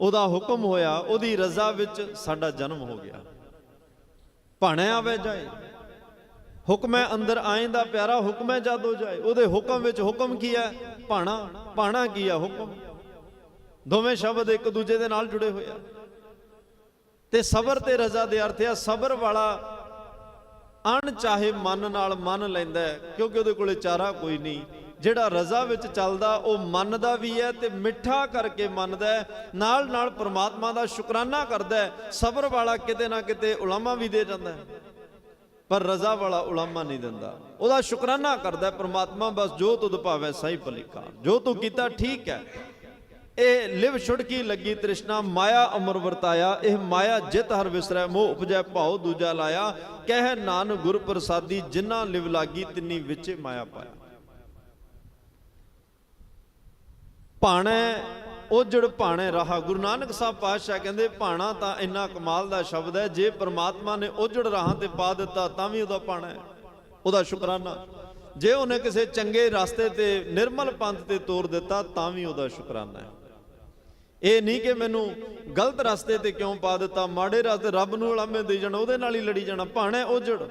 A: ਉਹਦਾ ਹੁਕਮ ਹੋਇਆ, ਉਹਦੀ ਰਜ਼ਾ ਵਿੱਚ ਸਾਡਾ ਜਨਮ ਹੋ ਗਿਆ। ਭਾਣੇ ਆਵੇ ਜਾਏ, ਹੁਕਮ ਹੈ ਅੰਦਰ ਦਾ ਪਿਆਰਾ, ਹੁਕਮ ਹੈ ਜਦ ਹੋ ਜਾਏ। ਉਹਦੇ ਹੁਕਮ ਵਿੱਚ ਹੁਕਮ ਕੀ ਹੈ? ਭਾਣਾ ਭਾਣਾ ਕੀ ਹੈ ਹੁਕਮ? ਦੋਵੇਂ ਸ਼ਬਦ ਇੱਕ ਦੂਜੇ ਦੇ ਨਾਲ ਜੁੜੇ ਹੋਏ ਆ। ਤੇ ਸਬਰ ਤੇ ਰਜ਼ਾ ਦੇ ਅਰਥ ਆ, ਸਬਰ ਵਾਲਾ ਅਣ ਚਾਹੇ ਮਨ ਨਾਲ ਮੰਨ ਲੈਂਦਾ ਕਿਉਂਕਿ ਉਹਦੇ ਕੋਲੇ ਚਾਰਾ ਕੋਈ ਨਹੀਂ। ਜਿਹੜਾ ਰਜ਼ਾ ਵਿੱਚ ਚੱਲਦਾ, ਉਹ ਮੰਨਦਾ ਵੀ ਹੈ ਤੇ ਮਿੱਠਾ ਕਰਕੇ ਮੰਨਦਾ ਨਾਲ ਨਾਲ ਪ੍ਰਮਾਤਮਾ ਦਾ ਸ਼ੁਕਰਾਨਾ ਕਰਦਾ ਸਬਰ ਵਾਲਾ ਕਿਤੇ ਨਾ ਕਿਤੇ ਉਲਾਮਾ ਵੀ ਦੇ ਜਾਂਦਾ ਪਰ ਰਜ਼ਾ ਵਾਲਾ ਉਲਾਮਾ ਨਹੀਂ ਦਿੰਦਾ। ਉਹਦਾ ਸ਼ੁਕਰਾਨਾ ਕਰਦਾ ਪ੍ਰਮਾਤਮਾ ਬਸ ਜੋ ਤੁਧ ਭਾਵੇਂ ਸਹੀ ਭਲੀਕਾ ਜੋ ਤੂੰ ਕੀਤਾ ਠੀਕ ਹੈ। ਇਹ ਲਿਵ ਛੁੜਕੀ ਲੱਗੀ ਤ੍ਰਿਸ਼ਨਾ, ਮਾਇਆ ਅਮਰ ਵਰਤਾਇਆ। ਇਹ ਮਾਇਆ ਜਿਤ ਹਰ ਵਿਸਰੈ, ਮੋਹ ਉਪਜੈ, ਭਾਉ ਦੂਜਾ ਲਾਇਆ। ਕਹਿ ਨਾਨਕ ਗੁਰ ਪ੍ਰਸਾਦੀ ਜਿਨ੍ਹਾਂ ਲਿਵ ਲਾਗੀ, ਤਿੰਨੀ ਵਿੱਚ ਮਾਇਆ ਪਾਇਆ। ਭਾਣੈ ਉਜੜ ਭਾਣੇ ਰਹਾ। ਗੁਰੂ ਨਾਨਕ ਸਾਹਿਬ ਪਾਤਸ਼ਾਹ ਕਹਿੰਦੇ, ਭਾਣਾ ਤਾਂ ਇੰਨਾ ਕਮਾਲ ਦਾ ਸ਼ਬਦ ਹੈ, ਜੇ ਪ੍ਰਮਾਤਮਾ ਨੇ ਉਜੜ ਰਾਹਾਂ ਤੇ ਪਾ ਦਿੱਤਾ, ਤਾਂ ਵੀ ਉਹਦਾ ਭਾਣਾ ਹੈ। ਉਹਦਾ ਸ਼ੁਕਰਾਨਾ। ਜੇ ਉਹਨੇ ਕਿਸੇ ਚੰਗੇ ਰਸਤੇ ਤੇ, ਨਿਰਮਲ ਪੰਥ ਤੇ ਤੋਰ ਦਿੱਤਾ, ਤਾਂ ਵੀ ਉਹਦਾ ਸ਼ੁਕਰਾਨਾ ਹੈ। ਇਹ ਨਹੀਂ ਕਿ ਮੈਨੂੰ ਗਲਤ ਰਸਤੇ ਤੇ ਕਿਉਂ ਪਾ ਦਿੱਤਾ, ਮਾੜੇ ਰਸਤੇ ਰੱਬ ਨੂੰ ਅਲਾਮੇ ਦੇ ਜਾਣਾ, ਉਹਦੇ ਨਾਲ ਹੀ ਲੜੀ ਜਾਣਾ। ਭਾਣਾ ਉਜੜ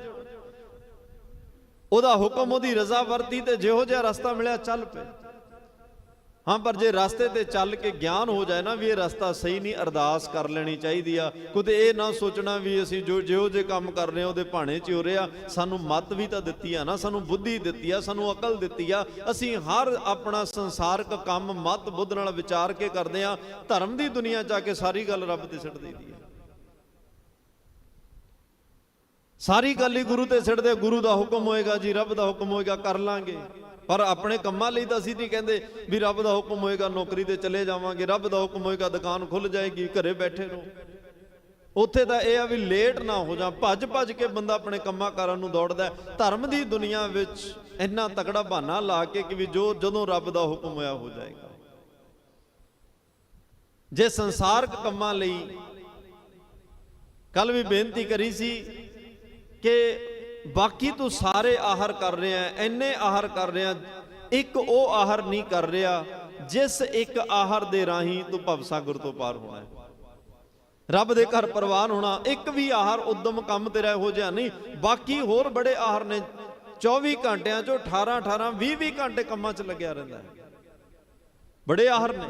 A: ਉਹਦਾ ਹੁਕਮ, ਉਹਦੀ ਰਜ਼ਾ ਵਰਤੀ ਤੇ ਜਿਹੋ ਜਿਹਾ ਰਸਤਾ ਮਿਲਿਆ, ਚੱਲ ਪਏ। ਹਾਂ, ਪਰ ਜੇ ਰਸਤੇ ਤੇ ਚੱਲ ਕੇ ਗਿਆਨ ਹੋ ਜਾਏ ਨਾ ਵੀ ਇਹ ਰਸਤਾ ਸਹੀ ਨਹੀਂ, ਅਰਦਾਸ ਕਰ ਲੈਣੀ ਚਾਹੀਦੀ ਆ। ਕਿਤੇ ਇਹ ਨਾ ਸੋਚਣਾ ਵੀ ਅਸੀਂ ਜੋ ਜਿਹੋ ਜੇ ਕੰਮ ਕਰ ਰਹੇ ਆ ਉਹਦੇ ਭਾਣੇ 'ਚ ਹੋ ਰਿਹਾ ਸਾਨੂੰ ਮਤ ਵੀ ਤਾਂ ਦਿੱਤੀ ਆ ਨਾ, ਸਾਨੂੰ ਬੁੱਧੀ ਦਿੱਤੀ ਆ, ਸਾਨੂੰ ਅਕਲ ਦਿੱਤੀ ਆ। ਅਸੀਂ ਹਰ ਆਪਣਾ ਸੰਸਾਰਕ ਕੰਮ ਮਤ ਬੁੱਧ ਨਾਲ ਵਿਚਾਰ ਕੇ ਕਰਦੇ ਆ। ਧਰਮ ਦੀ ਦੁਨੀਆ 'ਚ ਆ ਕੇ ਸਾਰੀ ਗੱਲ ਰੱਬ ਤੇ ਸਿੱਟ ਦਈਦੀ ਆ। ਸਾਰੀ ਗੱਲ ਹੀ ਗੁਰੂ ਤੇ ਸਿੱਟਦੇ ਗੁਰੂ ਦਾ ਹੁਕਮ ਹੋਏਗਾ ਜੀ, ਰੱਬ ਦਾ ਹੁਕਮ ਹੋਏਗਾ, ਕਰ ਲਾਂਗੇ। ਪਰ ਆਪਣੇ ਕੰਮਾਂ ਲਈ ਤਾਂ ਅਸੀਂ ਨਹੀਂ ਕਹਿੰਦੇ ਵੀ ਰੱਬ ਦਾ ਹੁਕਮ ਹੋਏਗਾ ਨੌਕਰੀ ਤੇ ਚਲੇ ਜਾਵਾਂਗੇ, ਰੱਬ ਦਾ ਹੁਕਮ ਹੋਏਗਾ ਦੁਕਾਨ ਖੁੱਲ ਜਾਏਗੀ, ਘਰੇ ਬੈਠੇ ਰਹੋ। ਉੱਥੇ ਤਾਂ ਇਹ ਆ ਵੀ ਲੇਟ ਨਾ ਹੋ ਜਾ ਭੱਜ ਭੱਜ ਕੇ ਬੰਦਾ ਆਪਣੇ ਕੰਮਾਂ ਕਾਰਾਂ ਨੂੰ ਦੌੜਦਾ ਧਰਮ ਦੀ ਦੁਨੀਆ ਵਿੱਚ ਇੰਨਾ ਤਕੜਾ ਬਹਾਨਾ ਲਾ ਕੇ ਕਿ ਵੀ ਜੋ ਜਦੋਂ ਰੱਬ ਦਾ ਹੁਕਮ ਹੋਇਆ ਹੋ ਜਾਏਗਾ। ਜੇ ਸੰਸਾਰਕ ਕੰਮਾਂ ਲਈ ਕੱਲ ਵੀ ਬੇਨਤੀ ਕਰੀ ਸੀ ਕਿ ਬਾਕੀ ਤੂੰ ਸਾਰੇ ਆਹਰ ਕਰ ਰਿਹਾ ਹੈ ਆਹਰ ਕਰ ਰਿਹਾ, ਇੱਕ ਉਹ ਆਹਰ ਨਹੀਂ ਕਰ ਰਿਹਾ ਜਿਸ ਇੱਕ ਆਹਰ ਦੇ ਰਾਹੀਂ ਤੂੰ ਭਵਸਾਗਰ ਤੋਂ ਪਾਰ ਹੋਣਾ ਹੈ। ਰੱਬ ਦੇ ਘਰ ਪ੍ਰਵਾਨ ਹੋਣਾ, ਇੱਕ ਵੀ ਆਹਰ ਉਦਮ ਕੰਮ ਤੇਰਾ ਇਹੋ ਜਿਹਾ ਨਹੀਂ। ਬਾਕੀ ਹੋਰ ਬੜੇ ਆਹਰ ਨੇ 24 ਘੰਟਿਆਂ ਚੋਂ 18 18 20 20 ਘੰਟੇ ਕੰਮਾਂ 'ਚ ਲੱਗਿਆ ਰਹਿੰਦਾ ਹੈ। ਬੜੇ ਆਹਰ ਨੇ।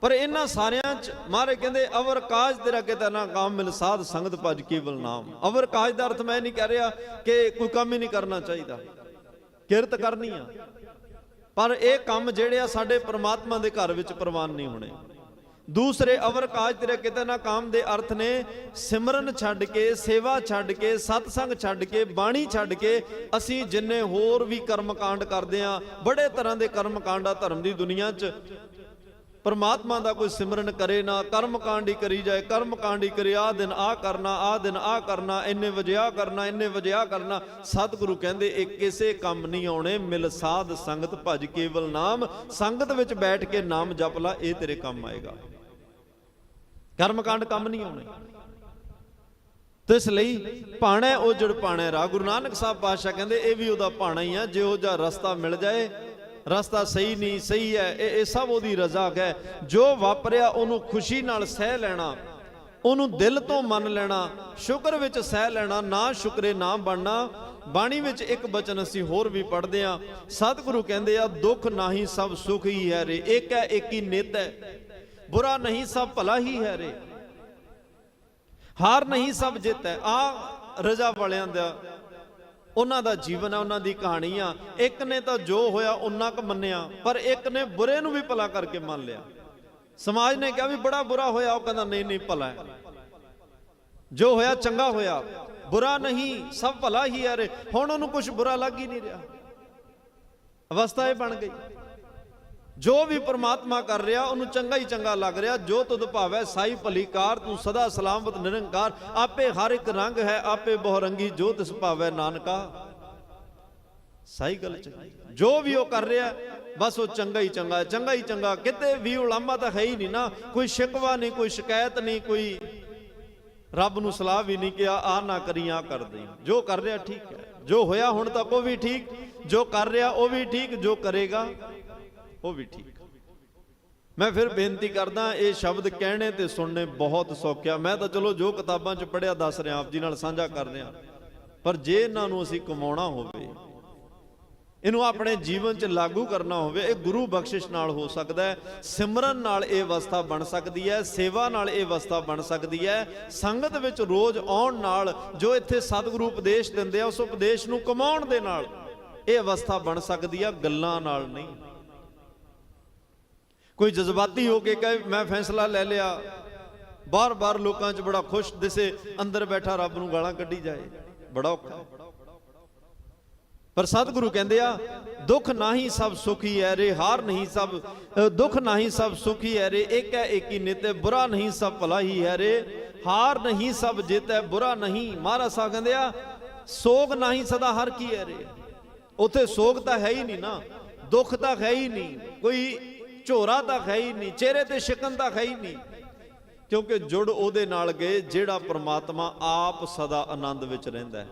A: ਪਰ ਇਹਨਾਂ ਸਾਰਿਆਂ ਚ ਮਹਾਰਾਜ ਕਹਿੰਦੇ, ਅਵਰ ਕਾਜ ਤੇਰਾ ਕਿਤੇ ਨਾ ਕਾਮ ਮਿਲ, ਸਾਧ ਸੰਗਤ ਭਜ ਕੇਵਲ ਨਾਮ। ਅਵਰ ਕਾਜ ਦਾ ਅਰਥ ਮੈਂ ਨਹੀਂ ਕਹਿ ਰਿਹਾ ਕਿ ਕੋਈ ਕੰਮ ਹੀ ਨਹੀਂ ਕਰਨਾ ਚਾਹੀਦਾ। ਕਿਰਤ ਕਰਨੀ ਆ। ਪਰ ਇਹ ਕੰਮ ਜਿਹੜੇ ਆ ਸਾਡੇ ਪ੍ਰਮਾਤਮਾ ਦੇ ਘਰ ਵਿੱਚ ਪ੍ਰਵਾਨ ਨਹੀਂ ਹੋਣੇ। ਦੂਸਰੇ, ਅਵਰ ਕਾਜ ਤੇਰੇ ਕਿਤੇ ਨਾ ਕਾਮ ਦੇ ਅਰਥ ਨੇ ਸਿਮਰਨ ਛੱਡ ਕੇ, ਸੇਵਾ ਛੱਡ ਕੇ, ਸਤਸੰਗ ਛੱਡ ਕੇ, ਬਾਣੀ ਛੱਡ ਕੇ ਅਸੀਂ ਜਿੰਨੇ ਹੋਰ ਵੀ ਕਰਮ ਕਾਂਡ ਕਰਦੇ ਆ, ਬੜੇ ਤਰ੍ਹਾਂ ਦੇ ਕਰਮ ਕਾਂਡਾ ਧਰਮ ਦੀ ਦੁਨੀਆ 'ਚ। ਪਰਮਾਤਮਾ ਦਾ ਕੋਈ ਸਿਮਰਨ ਕਰੇ ਨਾ, ਕਰਮ ਕਾਂਡ ਹੀ ਕਰੀ ਜਾਏ, ਕਰਮ ਕਾਂਡ ਹੀ ਕਰੇ ਆ ਦਿਨ ਆ ਕਰਨਾ ਆ ਦਿਨ ਆ ਕਰਨਾ, ਇੰਨੇ ਵਜਿਆ ਕਰਨਾ, ਇੰਨੇ ਵਜੇ ਕਰਨਾ। ਸਤਿਗੁਰੂ ਕਹਿੰਦੇ, ਇਹ ਕਿਸੇ ਕੰਮ ਨਹੀਂ ਆਉਣੇ, ਮਿਲ ਸਾਧ ਸੰਗਤ ਭਜ ਕੇਵਲ ਨਾਮ, ਸੰਗਤ ਵਿੱਚ ਬੈਠ ਕੇ ਨਾਮ ਜਪ ਲਾ, ਇਹ ਤੇਰੇ ਕੰਮ ਆਏਗਾ। ਕਰਮ ਕਾਂਡ ਕੰਮ ਨਹੀਂ ਆਉਣੇ। ਤੇ ਇਸ ਲਈ ਪਾਣਾ ਉਹ ਜੜ ਪਾਣਾ ਰਾ ਗੁਰੂ ਨਾਨਕ ਸਾਹਿਬ ਪਾਤਸ਼ਾਹ ਕਹਿੰਦੇ, ਇਹ ਵੀ ਉਹਦਾ ਪਾਣਾ ਹੀ ਆ ਉਹ ਜਿਹਾ ਰਸਤਾ ਮਿਲ ਜਾਏ ਰਸਤਾ ਸਹੀ ਨਹੀਂ, ਸਹੀ ਹੈ, ਇਹ ਇਹ ਸਭ ਉਹਦੀ ਰਜ਼ਾ ਹੈ। ਜੋ ਵਾਪਰਿਆ, ਉਹਨੂੰ ਖੁਸ਼ੀ ਨਾਲ ਸਹਿ ਲੈਣਾ, ਉਹਨੂੰ ਦਿਲ ਤੋਂ ਮੰਨ ਲੈਣਾ, ਸ਼ੁਕਰ ਵਿੱਚ ਸਹਿ ਲੈਣਾ, ਨਾ ਸ਼ੁਕਰੇ ਨਾ ਬਣਨਾ। ਬਾਣੀ ਵਿੱਚ ਇੱਕ ਬਚਨ ਅਸੀਂ ਹੋਰ ਵੀ ਪੜ੍ਹਦੇ ਆ ਸਤਿਗੁਰੂ ਕਹਿੰਦੇ ਆ, ਦੁੱਖ ਨਾਹੀ ਸਭ ਸੁਖ ਹੀ ਹੈ ਰੇ। ਇੱਕ ਹੈ, ਇੱਕ ਹੀ ਨਿਤ ਹੈ। ਬੁਰਾ ਨਹੀਂ ਸਭ ਭਲਾ ਹੀ ਹੈ ਰੇ। ਹਾਰ ਨਹੀਂ ਸਭ ਜਿੱਤ ਹੈ। ਆ ਰਜ਼ਾ ਵਾਲਿਆਂ ਦਾ ਉਹਨਾਂ ਦਾ ਜੀਵਨ ਆ, ਉਹਨਾਂ ਦੀ ਕਹਾਣੀ ਆ। ਇੱਕ ਨੇ ਤਾਂ ਜੋ ਹੋਇਆ ਉਹਨਾਂ ਕ ਮੰਨਿਆ, ਪਰ ਇੱਕ ਨੇ ਬੁਰੇ ਨੂੰ ਵੀ ਭਲਾ ਕਰਕੇ ਮੰਨ ਲਿਆ। ਸਮਾਜ ਨੇ ਕਿਹਾ ਵੀ ਬੜਾ ਬੁਰਾ ਹੋਇਆ, ਉਹ ਕਹਿੰਦਾ, ਨਹੀਂ ਨਹੀਂ, ਭਲਾ ਹੈ। ਜੋ ਹੋਇਆ, ਚੰਗਾ ਹੋਇਆ। ਬੁਰਾ ਨਹੀਂ, ਸਭ ਭਲਾ ਹੀ ਹੈ ਰੇ। ਹੁਣ ਉਹਨੂੰ ਕੁਝ ਬੁਰਾ ਲੱਗ ਹੀ ਨਹੀਂ ਰਿਹਾ। ਅਵਸਥਾ ਇਹ ਬਣ ਗਈ। ਜੋ ਵੀ ਪ੍ਰਮਾਤਮਾ ਕਰ ਰਿਹਾ, ਉਹਨੂੰ ਚੰਗਾ ਹੀ ਚੰਗਾ ਲੱਗ ਰਿਹਾ। ਜੋ ਤੁਧ ਭਾਵੈ, ਸਾਈ ਭਲੀਕਾਰ, ਤੂੰ ਸਦਾ ਸਲਾਮਤ, ਨਿਰੰਕਾਰ। ਆਪੇ ਹਰ ਇੱਕ ਰੰਗ ਹੈ, ਆਪੇ ਬਹੁ ਰੰਗੀ ਜੋ ਤਿਸ ਭਾਵੈ ਨਾਨਕਾ। ਸਹੀ ਗੱਲ ਚ ਜੋ ਵੀ ਉਹ ਕਰ ਰਿਹਾ, ਬਸ ਉਹ ਚੰਗਾ ਹੀ ਚੰਗਾ ਚੰਗਾ ਹੀ ਚੰਗਾ, ਕਿਤੇ ਵੀ ਉਲਾਮਾ ਤਾਂ ਹੈ ਹੀ ਨਹੀਂ ਨਾ। ਕੋਈ ਸ਼ਿਕਵਾ ਨਹੀਂ, ਕੋਈ ਸ਼ਿਕਾਇਤ ਨਹੀਂ, ਕੋਈ ਰੱਬ ਨੂੰ ਸਲਾਹ ਵੀ ਨਹੀਂ ਕਿਹਾ ਆ ਨਾ ਕਰੀ, ਆ ਕਰ ਦੇ ਜੋ ਕਰ ਰਿਹਾ ਠੀਕ ਹੈ। ਜੋ ਹੋਇਆ ਹੁਣ ਤੱਕ ਉਹ ਵੀ ਠੀਕ, ਜੋ ਕਰ ਰਿਹਾ ਉਹ ਵੀ ਠੀਕ, ਜੋ ਕਰੇਗਾ ਉਹ ਵੀ ਠੀਕ। ਮੈਂ ਫਿਰ ਬੇਨਤੀ ਕਰਦਾ, ਇਹ ਸ਼ਬਦ ਕਹਿਣੇ ਤੇ ਸੁਣਨੇ ਬਹੁਤ ਸੌਖਿਆ ਮੈਂ ਤਾਂ ਚਲੋ ਜੋ ਕਿਤਾਬਾਂ 'ਚ ਪੜਿਆ ਦੱਸ ਰਿਹਾ, ਆਪ ਜੀ ਨਾਲ ਸਾਂਝਾ ਕਰ ਰਿਹਾ। ਪਰ ਜੇ ਇਹਨਾਂ ਨੂੰ ਅਸੀਂ ਕਮਾਉਣਾ ਹੋਵੇ, ਇਹਨੂੰ ਆਪਣੇ ਜੀਵਨ 'ਚ ਲਾਗੂ ਕਰਨਾ ਹੋਵੇ, ਇਹ ਗੁਰੂ ਬਖਸ਼ਿਸ਼ ਨਾਲ ਹੋ ਸਕਦਾ ਹੈ, ਸਿਮਰਨ ਨਾਲ ਇਹ ਅਵਸਥਾ ਬਣ ਸਕਦੀ ਹੈ, ਸੇਵਾ ਨਾਲ ਇਹ ਅਵਸਥਾ ਬਣ ਸਕਦੀ ਹੈ, ਸੰਗਤ ਵਿੱਚ ਰੋਜ਼ ਆਉਣ ਨਾਲ, ਜੋ ਇੱਥੇ ਸਤਿਗੁਰੂ ਉਪਦੇਸ਼ ਦਿੰਦੇ ਆ, ਉਸ ਉਪਦੇਸ਼ ਨੂੰ ਕਮਾਉਣ ਦੇ ਨਾਲ ਇਹ ਅਵਸਥਾ ਬਣ ਸਕਦੀ ਆ, ਗੱਲਾਂ ਨਾਲ ਨਹੀਂ। ਕੋਈ ਜਜ਼ਬਾਤੀ ਹੋ ਕੇ ਕਹੇ, ਮੈਂ ਫੈਸਲਾ ਲੈ ਲਿਆ। ਬਾਰ-ਬਾਰ ਲੋਕਾਂ 'ਚ ਬੜਾ ਖੁਸ਼ ਦਿਸੇ, ਅੰਦਰ ਬੈਠਾ ਰੱਬ ਨੂੰ ਗਾਲਾਂ ਕੱਢੀ ਜਾਏ। ਬੜਾ ਔਖਾ ਪਰ ਸਤਿਗੁਰੂ ਕਹਿੰਦੇ ਆ, ਦੁੱਖ ਨਾਹੀ ਸਭ ਸੁਖੀ ਹੈ ਰੇ, ਹਾਰ ਨਹੀਂ ਸਭ ਦੁੱਖ ਨਾਹੀ ਸਭ ਸੁਖੀ ਹੈ ਰੇ, ਇੱਕ ਹੈ ਏਕੀ ਹੀ ਬੁਰਾ ਨਹੀਂ ਸਭ ਭਲਾ ਹੀ ਹੈ ਰੇ, ਹਾਰ ਨਹੀਂ ਸਭ ਜਿੱਤ ਹੈ ਬੁਰਾ ਨਹੀਂ। ਮਹਾਰਾਜ ਸਾਹਿਬ ਕਹਿੰਦੇ ਆ, ਸੋਗ ਨਹੀਂ ਸਦਾ ਹਰ ਕੀ ਹੈ ਰੇ। ਉਥੇ ਸੋਗ ਤਾਂ ਹੈ ਹੀ ਨਹੀਂ ਨਾ, ਦੁੱਖ ਤਾਂ ਹੈ ਹੀ ਨਹੀਂ। ਕੋਈ ਝੋਰਾ ਤਾਂ ਹੈ ਹੀ ਨਹੀਂ, ਚਿਹਰੇ ਤੇ ਸ਼ਿਕਨ ਤਾਂ ਹੈ ਹੀ ਨਹੀਂ। ਕਿਉਂਕਿ ਜੁੜ ਉਹਦੇ ਨਾਲ ਗਏ ਜਿਹੜਾ ਪ੍ਰਮਾਤਮਾ ਆਪ ਸਦਾ ਆਨੰਦ ਵਿੱਚ ਰਹਿੰਦਾ ਹੈ।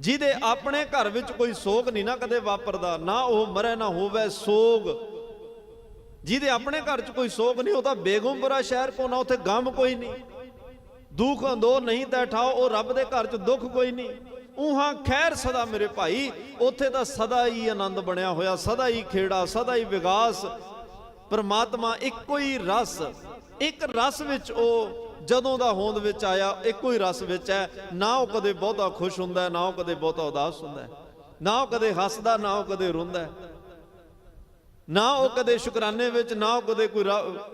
A: ਜਿਹਦੇ ਆਪਣੇ ਘਰ ਵਿੱਚ ਕੋਈ ਸੋਗ ਨਹੀਂ ਨਾ ਕਦੇ ਵਾਪਰਦਾ, ਨਾ ਉਹ ਮਰੇ, ਨਾ ਹੋਵੇ ਸੋਗ। ਜਿਹਦੇ ਆਪਣੇ ਘਰ 'ਚ ਕੋਈ ਸੋਗ ਨਹੀਂ, ਉਹ ਤਾਂ ਬੇਗਮਪੁਰਾ ਸ਼ਹਿਰ ਕੋ ਨਾ ਉੱਥੇ ਗਮ ਕੋਈ ਨਹੀਂ। ਦੁੱਖ ਅੰਦੋ ਨਹੀਂ ਤਾਂ ਠਾਓ, ਉਹ ਰੱਬ ਦੇ ਘਰ 'ਚ ਦੁੱਖ ਕੋਈ ਨਹੀਂ। ਉਹਾਂ ਖੈਰ ਸਦਾ ਮੇਰੇ ਭਾਈ, ਉੱਥੇ ਤਾਂ ਸਦਾ ਹੀ ਆਨੰਦ ਬਣਿਆ ਹੋਇਆ, ਸਦਾ ਹੀ ਖੇੜਾ, ਸਦਾ ਹੀ ਵਿਗਾਸ। ਪਰਮਾਤਮਾ ਇੱਕੋ ਹੀ ਰਸ ਇੱਕ ਰਸ ਵਿੱਚ ਉਹ ਜਦੋਂ ਦਾ ਹੋਂਦ ਵਿੱਚ ਆਇਆ ਇੱਕੋ ਹੀ ਰਸ ਵਿੱਚ ਹੈ। ਨਾ ਉਹ ਕਦੇ ਬਹੁਤਾ ਖੁਸ਼ ਹੁੰਦਾ ਹੈ, ਨਾ ਉਹ ਕਦੇ ਬਹੁਤਾ ਉਦਾਸ ਹੁੰਦਾ। ਹੈ, ਨਾ ਉਹ ਕਦੇ ਹੱਸਦਾ ਨਾ ਉਹ ਕਦੇ ਰੋਂਦਾ। ਹੈ। ਨਾ ਉਹ ਕਦੇ ਸ਼ੁਕਰਾਨੇ ਵਿੱਚ ਨਾ ਉਹ ਕਦੇ ਕੋਈ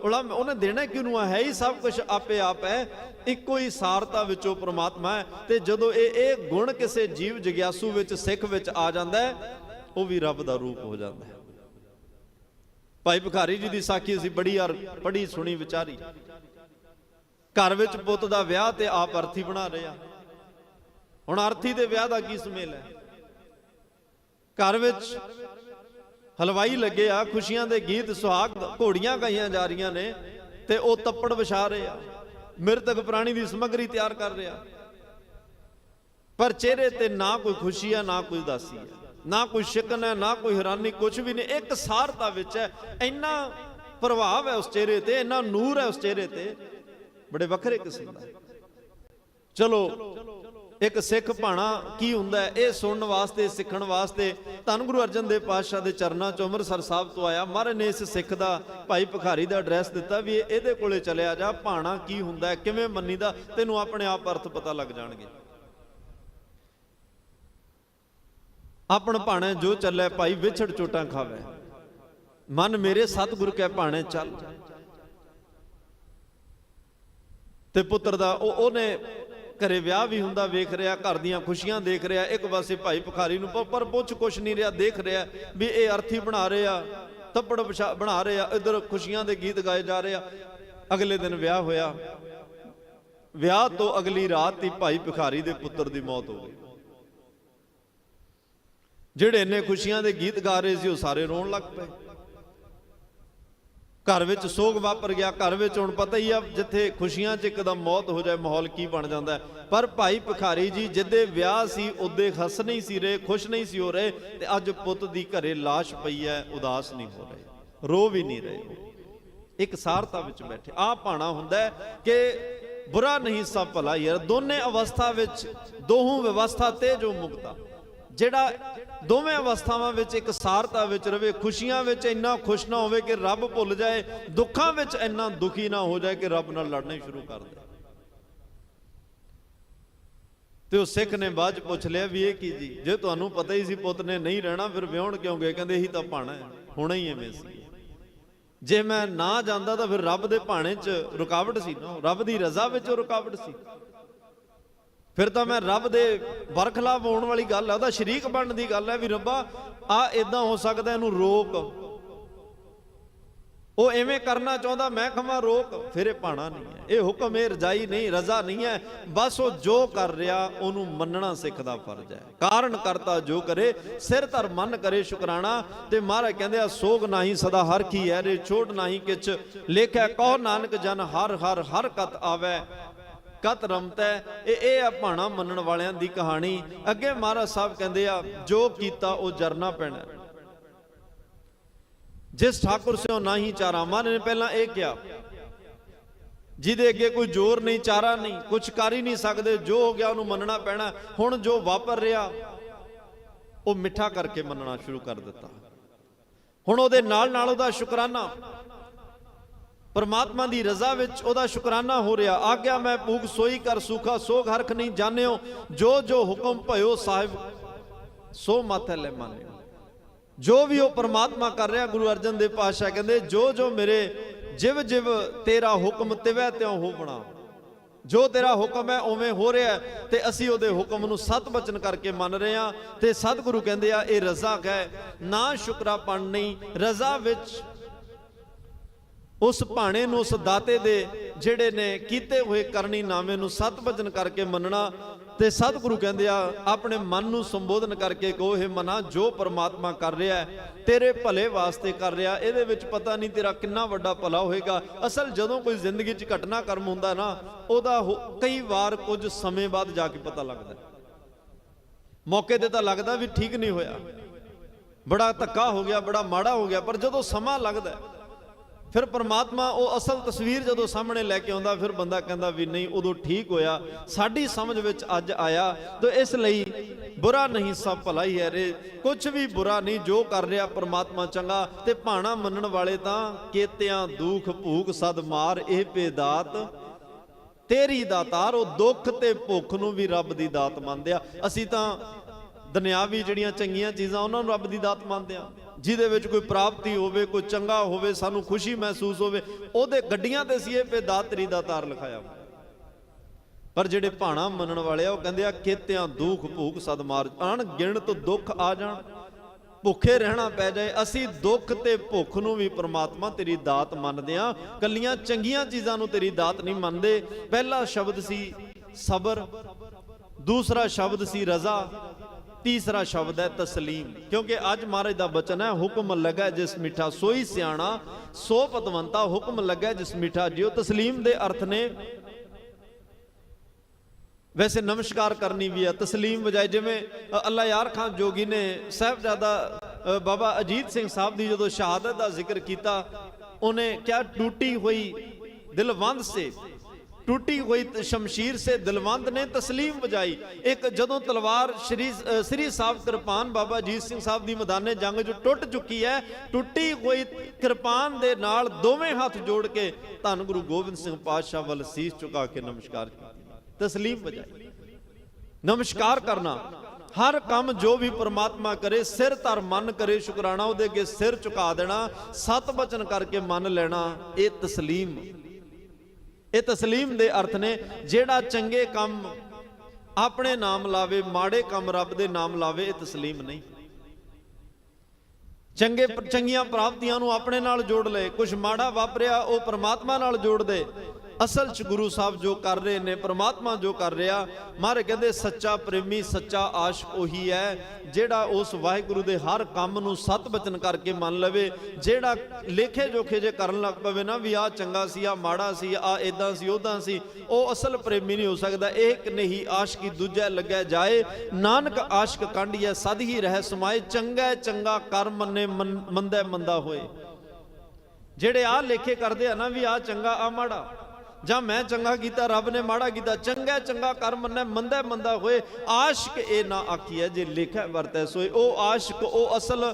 A: ਉਲਾ ਉਹਨੇ ਦੇਣਾ ਕਿਉਂ ਹੈ ਹੀ ਸਭ ਕੁਝ ਆਪੇ ਆਪ ਹੈ। ਇੱਕੋ ਹੀ ਸਾਰਤਾ ਵਿੱਚੋਂ ਪ੍ਰਮਾਤਮਾ ਹੈ। ਤੇ ਜਦੋਂ ਇਹ ਇਹ ਗੁਣ ਕਿਸੇ ਜੀਵ ਜਗਿਆਸੂ ਵਿੱਚ ਸਿੱਖ ਵਿੱਚ ਆ ਜਾਂਦਾ ਹੈ ਉਹ ਵੀ ਰੱਬ ਦਾ ਰੂਪ ਹੋ ਜਾਂਦਾ ਹੈ। ਭਾਈ ਭਿਖਾਰੀ ਜੀ ਦੀ ਸਾਖੀ ਅਸੀਂ ਬੜੀ ਯਾਰ ਪੜ੍ਹੀ ਸੁਣੀ ਵਿਚਾਰੀ। ਘਰ ਵਿੱਚ ਪੁੱਤ ਦਾ ਵਿਆਹ ਤੇ ਆਪ ਅਰਥੀ ਬਣਾ ਰਿਹਾ ਹੁਣ ਅਰਥੀ ਦੇ ਵਿਆਹ ਦਾ ਕੀ ਸੁਮੇਲ ਹੈ? ਘਰ ਵਿੱਚ ਹਲਵਾਈ ਲੱਗੇ ਆ, ਖੁਸ਼ੀਆਂ ਦੇ ਗੀਤ ਸੁਹਾਗ ਘੋੜੀਆਂ ਗਾਈਆਂ ਜਾ ਰਹੀਆਂ ਨੇ ਤੇ ਉਹ ਤੱਪੜ ਵਿਛਾ ਰਹੇ ਆ। ਮਿਰਤਕ ਪ੍ਰਾਣੀ ਦੀ ਸਮਗਰੀ ਤਿਆਰ ਕਰ ਰਿਹਾ ਪਰ ਚਿਹਰੇ ਤੇ ਨਾ ਕੋਈ ਖੁਸ਼ੀ ਆ, ਨਾ ਕੋਈ ਉਦਾਸੀ ਆ। ਨਾ ਕੋਈ ਸ਼ਿਕਨ ਹੈ ਨਾ ਕੋਈ ਹੈਰਾਨੀ ਕੁਝ ਵੀ ਨਹੀਂ। ਇੱਕ ਸਾਰਤਾ ਵਿੱਚ ਹੈ। ਇੰਨਾ ਪ੍ਰਭਾਵ ਹੈ ਉਸ ਚਿਹਰੇ ਤੇ, ਇੰਨਾ ਨੂਰ ਹੈ ਉਸ ਚਿਹਰੇ ਤੇ। ਬੜੇ ਵੱਖਰੇ ਕਿਸਮ ਦਾ। ਚਲੋ, ਇੱਕ ਸਿੱਖ ਭਾਣਾ ਕੀ ਹੁੰਦਾ ਇਹ ਸੁਣਨ ਵਾਸਤੇ, ਸਿੱਖਣ ਵਾਸਤੇ ਧੰਨ ਗੁਰੂ ਅਰਜਨ ਦੇਵ ਪਾਤਸ਼ਾਹ ਦੇ ਚਰਨਾਂ ਚ ਅੰਮ੍ਰਿਤਸਰ ਸਾਹਿਬ ਤੋਂ ਆਇਆ। ਮਹਾਰਾਜ ਨੇ ਇਸ ਸਿੱਖ ਦਾ, ਭਾਈ ਭਿਖਾਰੀ ਦਾ ਐਡਰੈਸ ਦਿੱਤਾ ਵੀ ਇਹਦੇ ਕੋਲੇ ਚਲਿਆ ਜਾ। ਭਾਣਾ ਕੀ ਹੁੰਦਾ ਹੈ? ਕਿਵੇਂ ਮੰਨੀਦਾ? ਤੈਨੂੰ ਆਪਣੇ ਆਪ ਅਰਥ ਪਤਾ ਲੱਗ ਜਾਣਗੇ। ਆਪਣ ਭਾਣੇ ਜੋ ਚੱਲੇ ਭਾਈ ਵਿਛੜ ਚੋਟਾਂ ਖਾਵੇ। ਮਨ ਮੇਰੇ ਸਤਿਗੁਰ ਕੈ ਭਾਣੇ ਚੱਲ। ਤੇ ਪੁੱਤਰ ਦਾ ਉਹ ਉਹਨੇ ਘਰੇ ਵਿਆਹ ਵੀ ਹੁੰਦਾ ਵੇਖ ਰਿਹਾ, ਘਰ ਦੀਆਂ ਖੁਸ਼ੀਆਂ ਦੇਖ ਰਿਹਾ, ਇੱਕ ਪਾਸੇ ਭਾਈ ਭਖਾਰੀ ਨੂੰ ਪਰ ਪੁੱਛ ਕੁਛ ਨਹੀਂ ਰਿਹਾ, ਦੇਖ ਰਿਹਾ ਵੀ ਇਹ ਅਰਥੀ ਬਣਾ ਰਹੇ ਆ, ਤੱਪੜ ਵਿਛਾ- ਬਣਾ ਰਹੇ ਆ, ਇਧਰ ਖੁਸ਼ੀਆਂ ਦੇ ਗੀਤ ਗਾਏ ਜਾ ਰਹੇ ਆ। ਅਗਲੇ ਦਿਨ ਵਿਆਹ ਹੋਇਆ। ਵਿਆਹ ਤੋਂ ਅਗਲੀ ਰਾਤ ਹੀ ਭਾਈ ਭਿਖਾਰੀ ਦੇ ਪੁੱਤਰ ਦੀ ਮੌਤ ਹੋ ਗਈ। ਜਿਹੜੇ ਇੰਨੇ ਖੁਸ਼ੀਆਂ ਦੇ ਗੀਤ ਗਾ ਰਹੇ ਸੀ, ਉਹ ਸਾਰੇ ਰੋਣ ਲੱਗ ਪਏ। ਘਰ ਵਿੱਚ ਸੋਗ ਵਾਪਰ ਗਿਆ, ਘਰ ਵਿੱਚ ਹੁਣ ਪਤਾ ਹੀ ਆ ਜਿੱਥੇ ਖੁਸ਼ੀਆਂ 'ਚ ਇੱਕਦਮ ਮੌਤ ਹੋ ਜਾਏ, ਮਾਹੌਲ ਕੀ ਬਣ ਜਾਂਦਾ ਪਰ ਭਾਈ ਭਿਖਾਰੀ ਜੀ, ਜਿੱਦੇ ਵਿਆਹ ਸੀ ਉਹਦੇ ਹੱਸ ਨਹੀਂ ਸੀ ਰਹੇ, ਖੁਸ਼ ਨਹੀਂ ਸੀ ਹੋ ਰਹੇ, ਤੇ ਅੱਜ ਪੁੱਤ ਦੀ ਘਰੇ লাশ ਪਈ ਹੈ, ਉਦਾਸ ਨਹੀਂ ਹੋ ਰਹੇ, ਰੋ ਵੀ ਨਹੀਂ ਰਹੇ। ਇੱਕ ਸਾਰਤਾ ਵਿੱਚ ਬੈਠੇ। ਆ ਭਾਣਾ ਹੁੰਦਾ ਕਿ ਬੁਰਾ ਨਹੀਂ ਸਭ ਭਲਾ ਯਾਰ, ਦੋਨੇ ਅਵਸਥਾ ਵਿੱਚ ਦੋਹੂ ਵਿਵਸਥਾ ਤੇ ਜੋ ਮੁਕਤਾ। ਜਿਹੜਾ ਦੋਵੇਂ ਅਵਸਥਾਵਾਂ ਵਿੱਚ ਇੱਕ ਸਾਰਤਾ ਵਿੱਚ ਰਵੇ, ਖੁਸ਼ੀਆਂ ਵਿੱਚ ਇੰਨਾ ਖੁਸ਼ ਨਾ ਹੋਵੇ ਕਿ ਰੱਬ ਭੁੱਲ ਜਾਏ, ਦੁੱਖਾਂ ਵਿੱਚ ਇੰਨਾ ਦੁਖੀ ਨਾ ਹੋ ਜਾਏ ਕਿ ਰੱਬ ਨਾਲ ਲੜਨਾ ਸ਼ੁਰੂ ਕਰ ਦੇ। ਤੇ ਉਹ ਸਿੱਖ ਨੇ ਬਾਅਦ ਚ ਪੁੱਛ ਲਿਆ ਵੀ ਇਹ ਕੀ ਜੀ? ਜੇ ਤੁਹਾਨੂੰ ਪਤਾ ਹੀ ਸੀ ਪੁੱਤ ਨੇ ਨਹੀਂ ਰਹਿਣਾ, ਫਿਰ ਵਿਆਹਣ ਕਿਉਂ ਗਏ? ਕਹਿੰਦੇ ਇਹੀ ਤਾਂ ਭਾਣਾ ਹੈ, ਹੋਣਾ ਹੀ ਐਵੇਂ ਸੀ। ਜੇ ਮੈਂ ਨਾ ਜਾਂਦਾ ਤਾਂ ਫਿਰ ਰੱਬ ਦੇ ਭਾਣੇ 'ਚ ਰੁਕਾਵਟ ਸੀ ਨਾ, ਰੱਬ ਦੀ ਰਜ਼ਾ ਵਿੱਚ ਰੁਕਾਵਟ ਸੀ। ਫਿਰ ਤਾਂ ਮੈਂ ਰੱਬ ਦੇ ਬਰਖਲਾਫ ਹੋਣ ਵਾਲੀ ਗੱਲ ਹੈ ਉਹਦਾ ਸ਼ਰੀਕ ਬਣਨ ਦੀ ਗੱਲ ਹੈ ਵੀ ਰੱਬਾ, ਆ ਇਦਾਂ ਹੋ ਸਕਦਾ ਇਹਨੂੰ ਰੋਕ। ਉਹ ਐਵੇਂ ਕਰਨਾ ਚਾਹੁੰਦਾ, ਮੈਂ ਕਹਾਂ ਰੋਕ, ਫਿਰ ਇਹ ਪਾਣਾ ਨਹੀਂ ਹੈ। ਇਹ ਹੁਕਮ, ਇਹ ਰਜਾਈ ਨਹੀਂ, ਰਜ਼ਾ ਨਹੀਂ ਹੈ। ਬਸ ਉਹ ਜੋ ਕਰ ਰਿਹਾ, ਉਹਨੂੰ ਮੰਨਣਾ ਸਿੱਖ ਦਾ ਫਰਜ਼ ਹੈ। ਕਾਰਨ ਕਰਤਾ ਜੋ ਕਰੇ, ਸਿਰ ਧਰ ਮਨ ਕਰੇ ਸ਼ੁਕਰਾਣਾ, ਤੇ ਮਹਾਰਾਜ ਕਹਿੰਦੇ ਆ, ਸੋਗ ਨਹੀਂ ਸਦਾ ਹਰ ਕੀ ਹੈ, ਰੇ ਛੋਟ ਨਹੀਂ ਕਿਛ। ਲੇਖਿਆ ਕਹੋ ਨਾਨਕ ਜਨ ਹਰ ਹਰ ਹਰ ਕਤ ਆਵੇ। ਕਤ ਰਮਤੈ, ਇਹ ਇਹ ਆ ਭਾਣਾ ਮੰਨਣ ਵਾਲਿਆਂ ਦੀ ਕਹਾਣੀ। ਅੱਗੇ ਮਹਾਰਾਜ ਸਾਹਿਬ ਕਹਿੰਦੇ ਆ, ਜੋ ਕੀਤਾ ਉਹ ਜਰਨਾ ਪੈਣਾ। ਜਿਸ ਠਾਕੁਰ ਸਿਓ ਨਹੀਂ ਚਾਰਾ ਮਹਾਰਾਜ ਨੇ, ਪਹਿਲਾਂ ਇਹ ਕਿਹਾ, ਜਿਹਦੇ ਅੱਗੇ ਕੋਈ ਜ਼ੋਰ ਨਹੀਂ, ਚਾਰਾ ਨਹੀਂ ਕੁਝ ਕਰ ਹੀ ਨਹੀਂ ਸਕਦੇ, ਜੋ ਹੋ ਗਿਆ ਉਹਨੂੰ ਮੰਨਣਾ ਪੈਣਾ। ਹੁਣ ਜੋ ਵਾਪਰ ਰਿਹਾ, ਉਹ ਮਿੱਠਾ ਕਰਕੇ ਮੰਨਣਾ ਸ਼ੁਰੂ ਕਰ ਦਿੱਤਾ। ਹੁਣ ਉਹਦੇ ਨਾਲ ਨਾਲ ਉਹਦਾ ਸ਼ੁਕਰਾਨਾ ਪਰਮਾਤਮਾ ਦੀ ਰਜ਼ਾ ਵਿੱਚ ਉਹਦਾ ਸ਼ੁਕਰਾਨਾ ਹੋ ਰਿਹਾ। ਆਗਿਆ ਮੈਂ ਭੂਖ ਸੋਈ ਕਰ, ਸੁਖਾ ਸੋਗ ਹਰਖ ਨਹੀਂ ਜਾਣਿਓ। ਜੋ ਜੋ ਹੁਕਮ ਭਇਓ ਸਾਹਿਬ, ਸੋ ਮਾਥੇ ਲੈ ਮੰਨਿਓ ਜੋ ਵੀ ਉਹ ਪਰਮਾਤਮਾ ਕਰ ਰਿਹਾ, ਗੁਰੂ ਅਰਜਨ ਦੇਵ ਪਾਤਸ਼ਾਹ ਕਹਿੰਦੇ, ਜੋ ਜੋ ਮੇਰੇ ਜਿਵ ਜਿਵ ਤੇਰਾ ਹੁਕਮ ਤਿਵੈ ਤਿਉ ਹੋ ਬਣਾ। ਜੋ ਤੇਰਾ ਹੁਕਮ ਹੈ, ਉਵੇਂ ਹੋ ਰਿਹਾ ਤੇ ਅਸੀਂ ਉਹਦੇ ਹੁਕਮ ਨੂੰ ਸਤ ਬਚਨ ਕਰਕੇ ਮੰਨ ਰਹੇ ਹਾਂ। ਤੇ ਸਤਿਗੁਰੂ ਕਹਿੰਦੇ ਆ, ਇਹ ਰਜ਼ਾ ਹੈ ਨਾ ਸ਼ੁਕਰਾਪਣ ਨਹੀਂ, ਰਜ਼ਾ ਵਿੱਚ ਉਸ ਭਾਣੇ ਨੂੰ, ਉਸ ਦਾਤੇ ਦੇ ਜਿਹੜੇ ਨੇ ਕੀਤੇ ਹੋਏ ਕਰਨੀ ਨਾਮੇ ਨੂੰ ਸਤ ਬਚਨ ਕਰਕੇ ਮੰਨਣਾ ਤੇ ਸਤਿਗੁਰੂ ਕਹਿੰਦੇ ਆ, ਆਪਣੇ ਮਨ ਨੂੰ ਸੰਬੋਧਨ ਕਰਕੇ ਕਹੋ ਇਹ ਮਨਾ, ਜੋ ਪਰਮਾਤਮਾ ਕਰ ਰਿਹਾ ਹੈ, ਤੇਰੇ ਭਲੇ ਵਾਸਤੇ ਕਰ ਰਿਹਾ, ਇਹਦੇ ਵਿੱਚ ਪਤਾ ਨਹੀਂ ਤੇਰਾ ਕਿੰਨਾ ਵੱਡਾ ਭਲਾ ਹੋਏਗਾ। ਅਸਲ ਜਦੋਂ ਕੋਈ ਜ਼ਿੰਦਗੀ 'ਚ ਘਟਨਾ ਕਰਮ ਹੁੰਦਾ ਨਾ, ਉਹਦਾ ਕਈ ਵਾਰ ਕੁਝ ਸਮੇਂ ਬਾਅਦ ਜਾ ਕੇ ਪਤਾ ਲੱਗਦਾ ਮੌਕੇ ਤੇ ਤਾਂ ਲੱਗਦਾ ਵੀ ਠੀਕ ਨਹੀਂ ਹੋਇਆ। ਬੜਾ ਧੱਕਾ ਹੋ ਗਿਆ, ਬੜਾ ਮਾੜਾ ਹੋ ਗਿਆ, ਪਰ ਜਦੋਂ ਸਮਾਂ ਲੱਗਦਾ ਫਿਰ ਪਰਮਾਤਮਾ ਉਹ ਅਸਲ ਤਸਵੀਰ ਜਦੋਂ ਸਾਹਮਣੇ ਲੈ ਕੇ ਆਉਂਦਾ, ਫਿਰ ਬੰਦਾ ਕਹਿੰਦਾ ਵੀ ਨਹੀਂ, ਉਦੋਂ ਠੀਕ ਹੋਇਆ। ਸਾਡੀ ਸਮਝ ਵਿੱਚ ਅੱਜ ਆਇਆ ਤਾਂ ਇਸ ਲਈ ਬੁਰਾ ਨਹੀਂ, ਸਭ ਭਲਾ ਹੀ ਹੈ ਰੇ। ਕੁਝ ਵੀ ਬੁਰਾ ਨਹੀਂ, ਜੋ ਕਰ ਰਿਹਾ ਪਰਮਾਤਮਾ ਚੰਗਾ, ਤੇ ਭਾਣਾ ਮੰਨਣ ਵਾਲੇ ਤਾਂ ਕੇਤਿਆਂ ਦੁੱਖ ਭੂਖ ਸਦ ਮਾਰ, ਇਹ ਪੇਦਾਤ ਤੇਰੀ ਦਾਤਾਰ, ਉਹ ਦੁੱਖ ਤੇ ਭੁੱਖ ਨੂੰ ਵੀ ਰੱਬ ਦੀ ਦਾਤ ਮੰਨਦੇ ਆ ਅਸੀਂ ਤਾਂ ਦੁਨਿਆਵੀ ਜਿਹੜੀਆਂ ਚੰਗੀਆਂ ਚੀਜ਼ਾਂ ਉਹਨਾਂ ਨੂੰ ਰੱਬ ਦੀ ਦਾਤ ਮੰਨਦੇ ਆ। ਜਿਹਦੇ ਵਿੱਚ ਕੋਈ ਪ੍ਰਾਪਤੀ ਹੋਵੇ, ਕੋਈ ਚੰਗਾ ਹੋਵੇ, ਸਾਨੂੰ ਖੁਸ਼ੀ ਮਹਿਸੂਸ ਹੋਵੇ, ਉਹਦੇ ਗੱਡੀਆਂ ਤੇ ਸੀ ਇਹ ਪੇ ਦਾਤ ਤੇਰੀ ਦਾਤਾਰ ਲਿਖਾਇਆ ਪਰ ਜਿਹੜੇ ਭਾਣਾ ਮੰਨਣ ਵਾਲੇ ਆ, ਉਹ ਕਹਿੰਦੇ ਆ, ਖੇਤਿਆਂ ਦੁੱਖ ਭੂਖ ਸਦ ਮਾਰ। ਅਣ ਗਿਣਤ ਦੁੱਖ ਆ ਜਾਣ, ਭੁੱਖੇ ਰਹਿਣਾ ਪੈ ਜਾਏ, ਅਸੀਂ ਦੁੱਖ ਤੇ ਭੁੱਖ ਨੂੰ ਵੀ ਪ੍ਰਮਾਤਮਾ ਤੇਰੀ ਦਾਤ ਮੰਨਦੇ ਆ। ਕੱਲੀਆਂ ਚੰਗੀਆਂ ਚੀਜ਼ਾਂ ਨੂੰ ਤੇਰੀ ਦਾਤ ਨਹੀਂ ਮੰਨਦੇ। ਪਹਿਲਾ ਸ਼ਬਦ ਸੀ ਸਬਰ, ਦੂਸਰਾ ਸ਼ਬਦ ਸੀ ਰਜ਼ਾ ਤੀਸਰਾ ਸ਼ਬਦ ਹੈ ਤਸਲੀਮ। ਕਿਉਂਕਿ ਅੱਜ ਮਹਾਰਾਜ ਦਾ ਬਚਨ ਹੈ ਹੁਕਮ ਲੱਗਾ ਜਿਸ ਮਿੱਠਾ ਸੋਈ ਸਿਆਣਾ ਸੋ ਪਤਵੰਤਾ ਹੁਕਮ ਲੱਗਾ ਜਿਸ ਮਿੱਠਾ ਜਿਉ। ਤਸਲੀਮ ਦੇ ਅਰਥ ਨੇ ਵੈਸੇ ਨਮਸਕਾਰ ਕਰਨੀ ਵੀ ਹੈ। ਤਸਲੀਮ ਵਜਾਏ ਜਿਵੇਂ ਅ, ਅੱਲਾ ਯਾਰ ਖਾਨ ਜੋਗੀ ਨੇ ਸਾਹਿਬਜ਼ਾਦਾ ਬਾਬਾ ਅਜੀਤ ਸਿੰਘ ਸਾਹਿਬ ਦੀ ਜਦੋਂ ਸ਼ਹਾਦਤ ਦਾ ਜ਼ਿਕਰ ਕੀਤਾ ਉਹਨੇ ਕਿਹਾ ਟੂਟੀ ਹੋਈ ਦਿਲਵੰਦ ਸੇ ਟੁੱਟੀ ਹੋਈ ਸ਼ਮਸ਼ੀਰ ਸੇ ਦਿਲਵੰਦ ਨੇ ਤਸਲੀਮ ਵਜਾਈ। ਇੱਕ ਜਦੋਂ ਤਲਵਾਰ ਸ਼੍ਰੀ ਸ੍ਰੀ ਸਾਹਿਬ ਕਿਰਪਾਨ ਬਾਬਾ ਅਜੀਤ ਸਿੰਘ ਸਾਹਿਬ ਦੀ ਮੈਦਾਨੇ ਜੰਗ 'ਚ ਟੁੱਟ ਚੁੱਕੀ ਹੈ, ਟੁੱਟੀ ਹੋਈ ਕਿਰਪਾਨ ਦੇ ਨਾਲ ਦੋਵੇਂ ਹੱਥ ਜੋੜ ਕੇ ਧੰਨ ਗੁਰੂ ਗੋਬਿੰਦ ਸਿੰਘ ਪਾਤਸ਼ਾਹ ਵੱਲ ਸੀਸ ਝੁਕਾ ਕੇ ਨਮਸਕਾਰ ਕੀਤਾ। ਤਸਲੀਮ ਵਜਾਈ। ਨਮਸਕਾਰ ਕਰਨਾ। ਹਰ ਕੰਮ ਜੋ ਵੀ ਪ੍ਰਮਾਤਮਾ ਕਰੇ, ਸਿਰ ਧਰ ਮਨ ਕਰੇ ਸ਼ੁਕਰਾਨਾ, ਉਹਦੇ ਅੱਗੇ ਸਿਰ ਝੁਕਾ ਦੇਣਾ, ਸਤ ਬਚਨ ਕਰਕੇ ਮੰਨ ਲੈਣਾ, ਇਹ ਤਸਲੀਮ। ਇਹ ਤਸਲੀਮ ਦੇ ਅਰਥ ਨੇ, ਜਿਹੜਾ ਚੰਗੇ ਕੰਮ ਆਪਣੇ ਨਾਮ ਲਾਵੇ, ਮਾੜੇ ਕੰਮ ਰੱਬ ਦੇ ਨਾਮ ਲਾਵੇ, ਇਹ ਤਸਲੀਮ ਨਹੀਂ। ਚੰਗੇ ਚੰਗੀਆਂ ਪ੍ਰਾਪਤੀਆਂ ਨੂੰ ਆਪਣੇ ਨਾਲ ਜੋੜ ਲਏ ਕੁਝ ਮਾੜਾ ਵਾਪਰਿਆ, ਉਹ ਪ੍ਰਮਾਤਮਾ ਨਾਲ ਜੋੜ ਦੇ। ਅਸਲ ਚ ਗੁਰੂ ਸਾਹਿਬ ਜੋ ਕਰ ਰਹੇ ਨੇ, ਪ੍ਰਮਾਤਮਾ ਜੋ ਕਰ ਰਿਹਾ ਮਾਰੇ ਕਹਿੰਦੇ ਸੱਚਾ ਪ੍ਰੇਮੀ, ਸੱਚਾ ਆਸ਼ਿਕ ਉਹੀ ਹੈ, ਜਿਹੜਾ ਉਸ ਵਾਹਿਗੁਰੂ ਦੇ ਹਰ ਕੰਮ ਨੂੰ ਸਤ ਬਚਨ ਕਰਕੇ ਮੰਨ ਲਵੇ, ਜਿਹੜਾ ਲੇਖੇ ਜੋਖੇ ਜੇ ਕਰਨ ਲੱਗ ਪਵੇ ਨਾ ਵੀ ਆ ਚੰਗਾ ਸੀ ਆ ਮਾੜਾ ਸੀ ਆ ਇਦਾਂ ਸੀ ਉਦਾਂ ਸੀ, ਉਹ ਅਸਲ ਪ੍ਰੇਮੀ ਨਹੀਂ ਹੋ ਸਕਦਾ ਇੱਕ ਨਹੀਂ ਆਸ਼ਕੀ ਦੂਜਾ ਲੱਗਿਆ ਜਾਏ, ਨਾਨਕ ਆਸ਼ਕ ਕਾਂਢੀਐ ਸਦ ਹੀ ਰਹਿ ਸਮਾਏ, ਚੰਗਾ ਚੰਗਾ ਕਰ ਮੰਨੇ ਮਨ- ਮੰਦਾ ਮੰਦਾ ਹੋਏ। ਜਿਹੜੇ ਆ ਲੇਖੇ ਕਰਦੇ ਆ ਨਾ ਵੀ ਆ ਚੰਗਾ ਆ ਮਾੜਾ ਜਾਂ ਮੈਂ ਚੰਗਾ ਕੀਤਾ, ਰੱਬ ਨੇ ਮਾੜਾ ਕੀਤਾ, ਚੰਗਾ ਚੰਗਾ ਕਰ ਮੰਨੈ ਮੰਦਾ ਮੰਦਾ ਹੋਏ, ਆਸ਼ਕ ਇਹ ਨਾ ਆਖੀਐ ਜੇ ਲਿਖਿਆ ਵਰਤੈ ਸੋਏ। ਉਹ ਆਸ਼ਕ, ਉਹ ਅਸਲ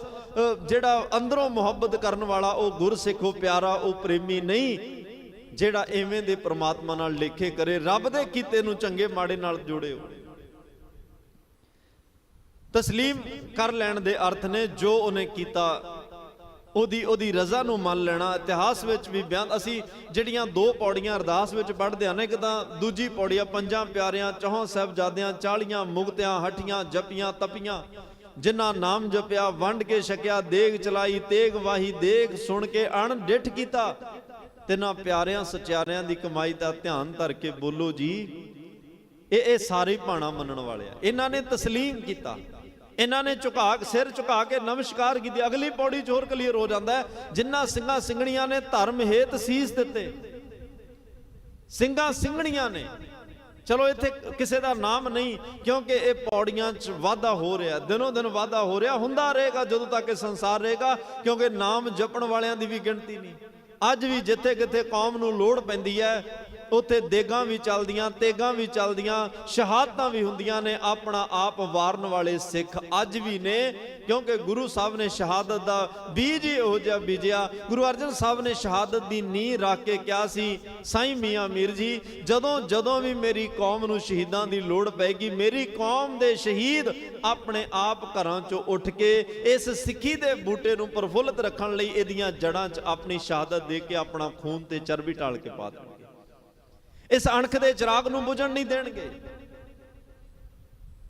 A: ਜਿਹੜਾ ਅੰਦਰੋਂ ਮੁਹੱਬਤ ਕਰਨ ਵਾਲਾ, ਉਹ ਗੁਰਸਿੱਖ, ਉਹ ਪਿਆਰਾ, ਉਹ ਪ੍ਰੇਮੀ ਨਹੀਂ। ਜਿਹੜਾ ਐਵੇਂ ਦੇ ਪ੍ਰਮਾਤਮਾ ਨਾਲ ਲੇਖੇ ਕਰੇ, ਰੱਬ ਦੇ ਕੀਤੇ ਨੂੰ ਚੰਗੇ ਮਾੜੇ ਨਾਲ ਜੋੜੇ ਹੋ ਤਸਲੀਮ ਕਰ ਲੈਣ ਦੇ ਅਰਥ ਨੇ ਜੋ ਉਹਨੇ ਕੀਤਾ ਉਹਦੀ ਉਹਦੀ ਰਜ਼ਾ ਨੂੰ ਮੰਨ ਲੈਣਾ, ਇਤਿਹਾਸ ਵਿੱਚ ਵੀ ਬਿਆਨ, ਅਸੀਂ ਜਿਹੜੀਆਂ ਦੋ ਪੌੜੀਆਂ ਅਰਦਾਸ ਵਿੱਚ ਪੜ੍ਹਦੇ ਹਾਂ ਇੱਕ ਤਾਂ ਦੂਜੀ ਪੌੜੀ ਆ, ਪੰਜਾਂ ਪਿਆਰਿਆਂ, ਚੌਹਾਂ ਸਾਹਿਬਜ਼ਾਦਿਆਂ, ਚਾਲੀਆਂ ਮੁਕਤਿਆਂ, ਹੱਠੀਆਂ ਜਪੀਆਂ, ਤਪੀਆਂ, ਜਿਨ੍ਹਾਂ ਨਾਮ ਜਪਿਆ, ਵੰਡ ਕੇ ਛਕਿਆ, ਦੇਗ ਚਲਾਈ, ਤੇਗ ਵਾਹੀ ਦੇਗ ਸੁਣ ਕੇ ਅਣ ਡਿੱਠ ਕੀਤਾ। ਤਿੰਨਾਂ ਪਿਆਰਿਆਂ, ਸਚਿਆਰਿਆਂ ਦੀ ਕਮਾਈ ਦਾ ਧਿਆਨ ਧਰ ਕੇ ਬੋਲੋ ਜੀ, ਇਹ ਇਹ ਸਾਰੇ ਭਾਣਾ ਮੰਨਣ ਵਾਲੇ ਆ। ਇਹਨਾਂ ਨੇ ਤਸਲੀਮ ਕੀਤਾ। ਇਹਨਾਂ ਨੇ ਝੁਕਾ ਕੇ ਸਿਰ ਝੁਕਾ ਕੇ ਨਮਸਕਾਰ ਕੀਤੀ। ਅਗਲੀ ਪੌੜੀ 'ਚ ਹੋਰ ਕਲੀਅਰ ਹੋ ਜਾਂਦਾ ਹੈ। ਜਿਨ੍ਹਾਂ ਸਿੰਘਾਂ ਸਿੰਘਣੀਆਂ ਨੇ ਧਰਮ ਹੇਤ ਸੀਸ ਦਿੱਤੇ। ਸਿੰਘਾਂ ਸਿੰਘਣੀਆਂ ਨੇ। ਚਲੋ ਇੱਥੇ ਕਿਸੇ ਦਾ ਨਾਮ ਨਹੀਂ, ਕਿਉਂਕਿ ਇਹ ਪੌੜੀਆਂ 'ਚ ਵਾਧਾ ਹੋ ਰਿਹਾ। ਦਿਨੋਂ ਦਿਨ ਵਾਧਾ ਹੋ ਰਿਹਾ, ਹੁੰਦਾ ਰਹੇਗਾ, ਜਦੋਂ ਤੱਕ ਇਹ ਸੰਸਾਰ ਰਹੇਗਾ, ਕਿਉਂਕਿ ਨਾਮ ਜਪਣ ਵਾਲਿਆਂ ਦੀ ਵੀ ਗਿਣਤੀ ਨਹੀਂ। ਅੱਜ ਵੀ ਜਿੱਥੇ ਕਿਤੇ ਕੌਮ ਨੂੰ ਲੋੜ ਪੈਂਦੀ ਹੈ ਉੱਥੇ ਦੇਗਾਂ ਵੀ ਚੱਲਦੀਆਂ, ਤੇਗਾਂ ਵੀ ਚੱਲਦੀਆਂ, ਸ਼ਹਾਦਤਾਂ ਵੀ ਹੁੰਦੀਆਂ ਨੇ, ਆਪਣਾ ਆਪ ਵਾਰਨ ਵਾਲੇ ਸਿੱਖ ਅੱਜ ਵੀ ਨੇ, ਕਿਉਂਕਿ ਗੁਰੂ ਸਾਹਿਬ ਨੇ ਸ਼ਹਾਦਤ ਦਾ ਬੀਜ ਹੀ ਇਹੋ ਜਿਹਾ ਬੀਜਿਆ। ਗੁਰੂ ਅਰਜਨ ਸਾਹਿਬ ਨੇ ਸ਼ਹਾਦਤ ਦੀ ਨੀਂਹ ਰੱਖ ਕੇ ਕਿਹਾ ਸੀ, ਸਾਈਂ ਮੀਆਂ ਮੀਰ ਜੀ, ਜਦੋਂ ਜਦੋਂ ਵੀ ਮੇਰੀ ਕੌਮ ਨੂੰ ਸ਼ਹੀਦਾਂ ਦੀ ਲੋੜ ਪੈਗੀ, ਮੇਰੀ ਕੌਮ ਦੇ ਸ਼ਹੀਦ ਆਪਣੇ ਆਪ ਘਰਾਂ ਚੋਂ ਉੱਠ ਕੇ ਇਸ ਸਿੱਖੀ ਦੇ ਬੂਟੇ ਨੂੰ ਪ੍ਰਫੁੱਲਤ ਰੱਖਣ ਲਈ ਇਹਦੀਆਂ ਜੜਾਂ 'ਚ ਆਪਣੀ ਸ਼ਹਾਦਤ ਦੇ ਕੇ ਆਪਣਾ ਖੂਨ ਤੇ ਚਰਬੀ ਢਾਲ ਕੇ ਪਾ ਦੇਣਗੇ ਇਸ ਅਣਖ ਦੇ ਚਿਰਾਗ ਨੂੰ ਬੁਝਣ ਨਹੀਂ ਦੇਣਗੇ।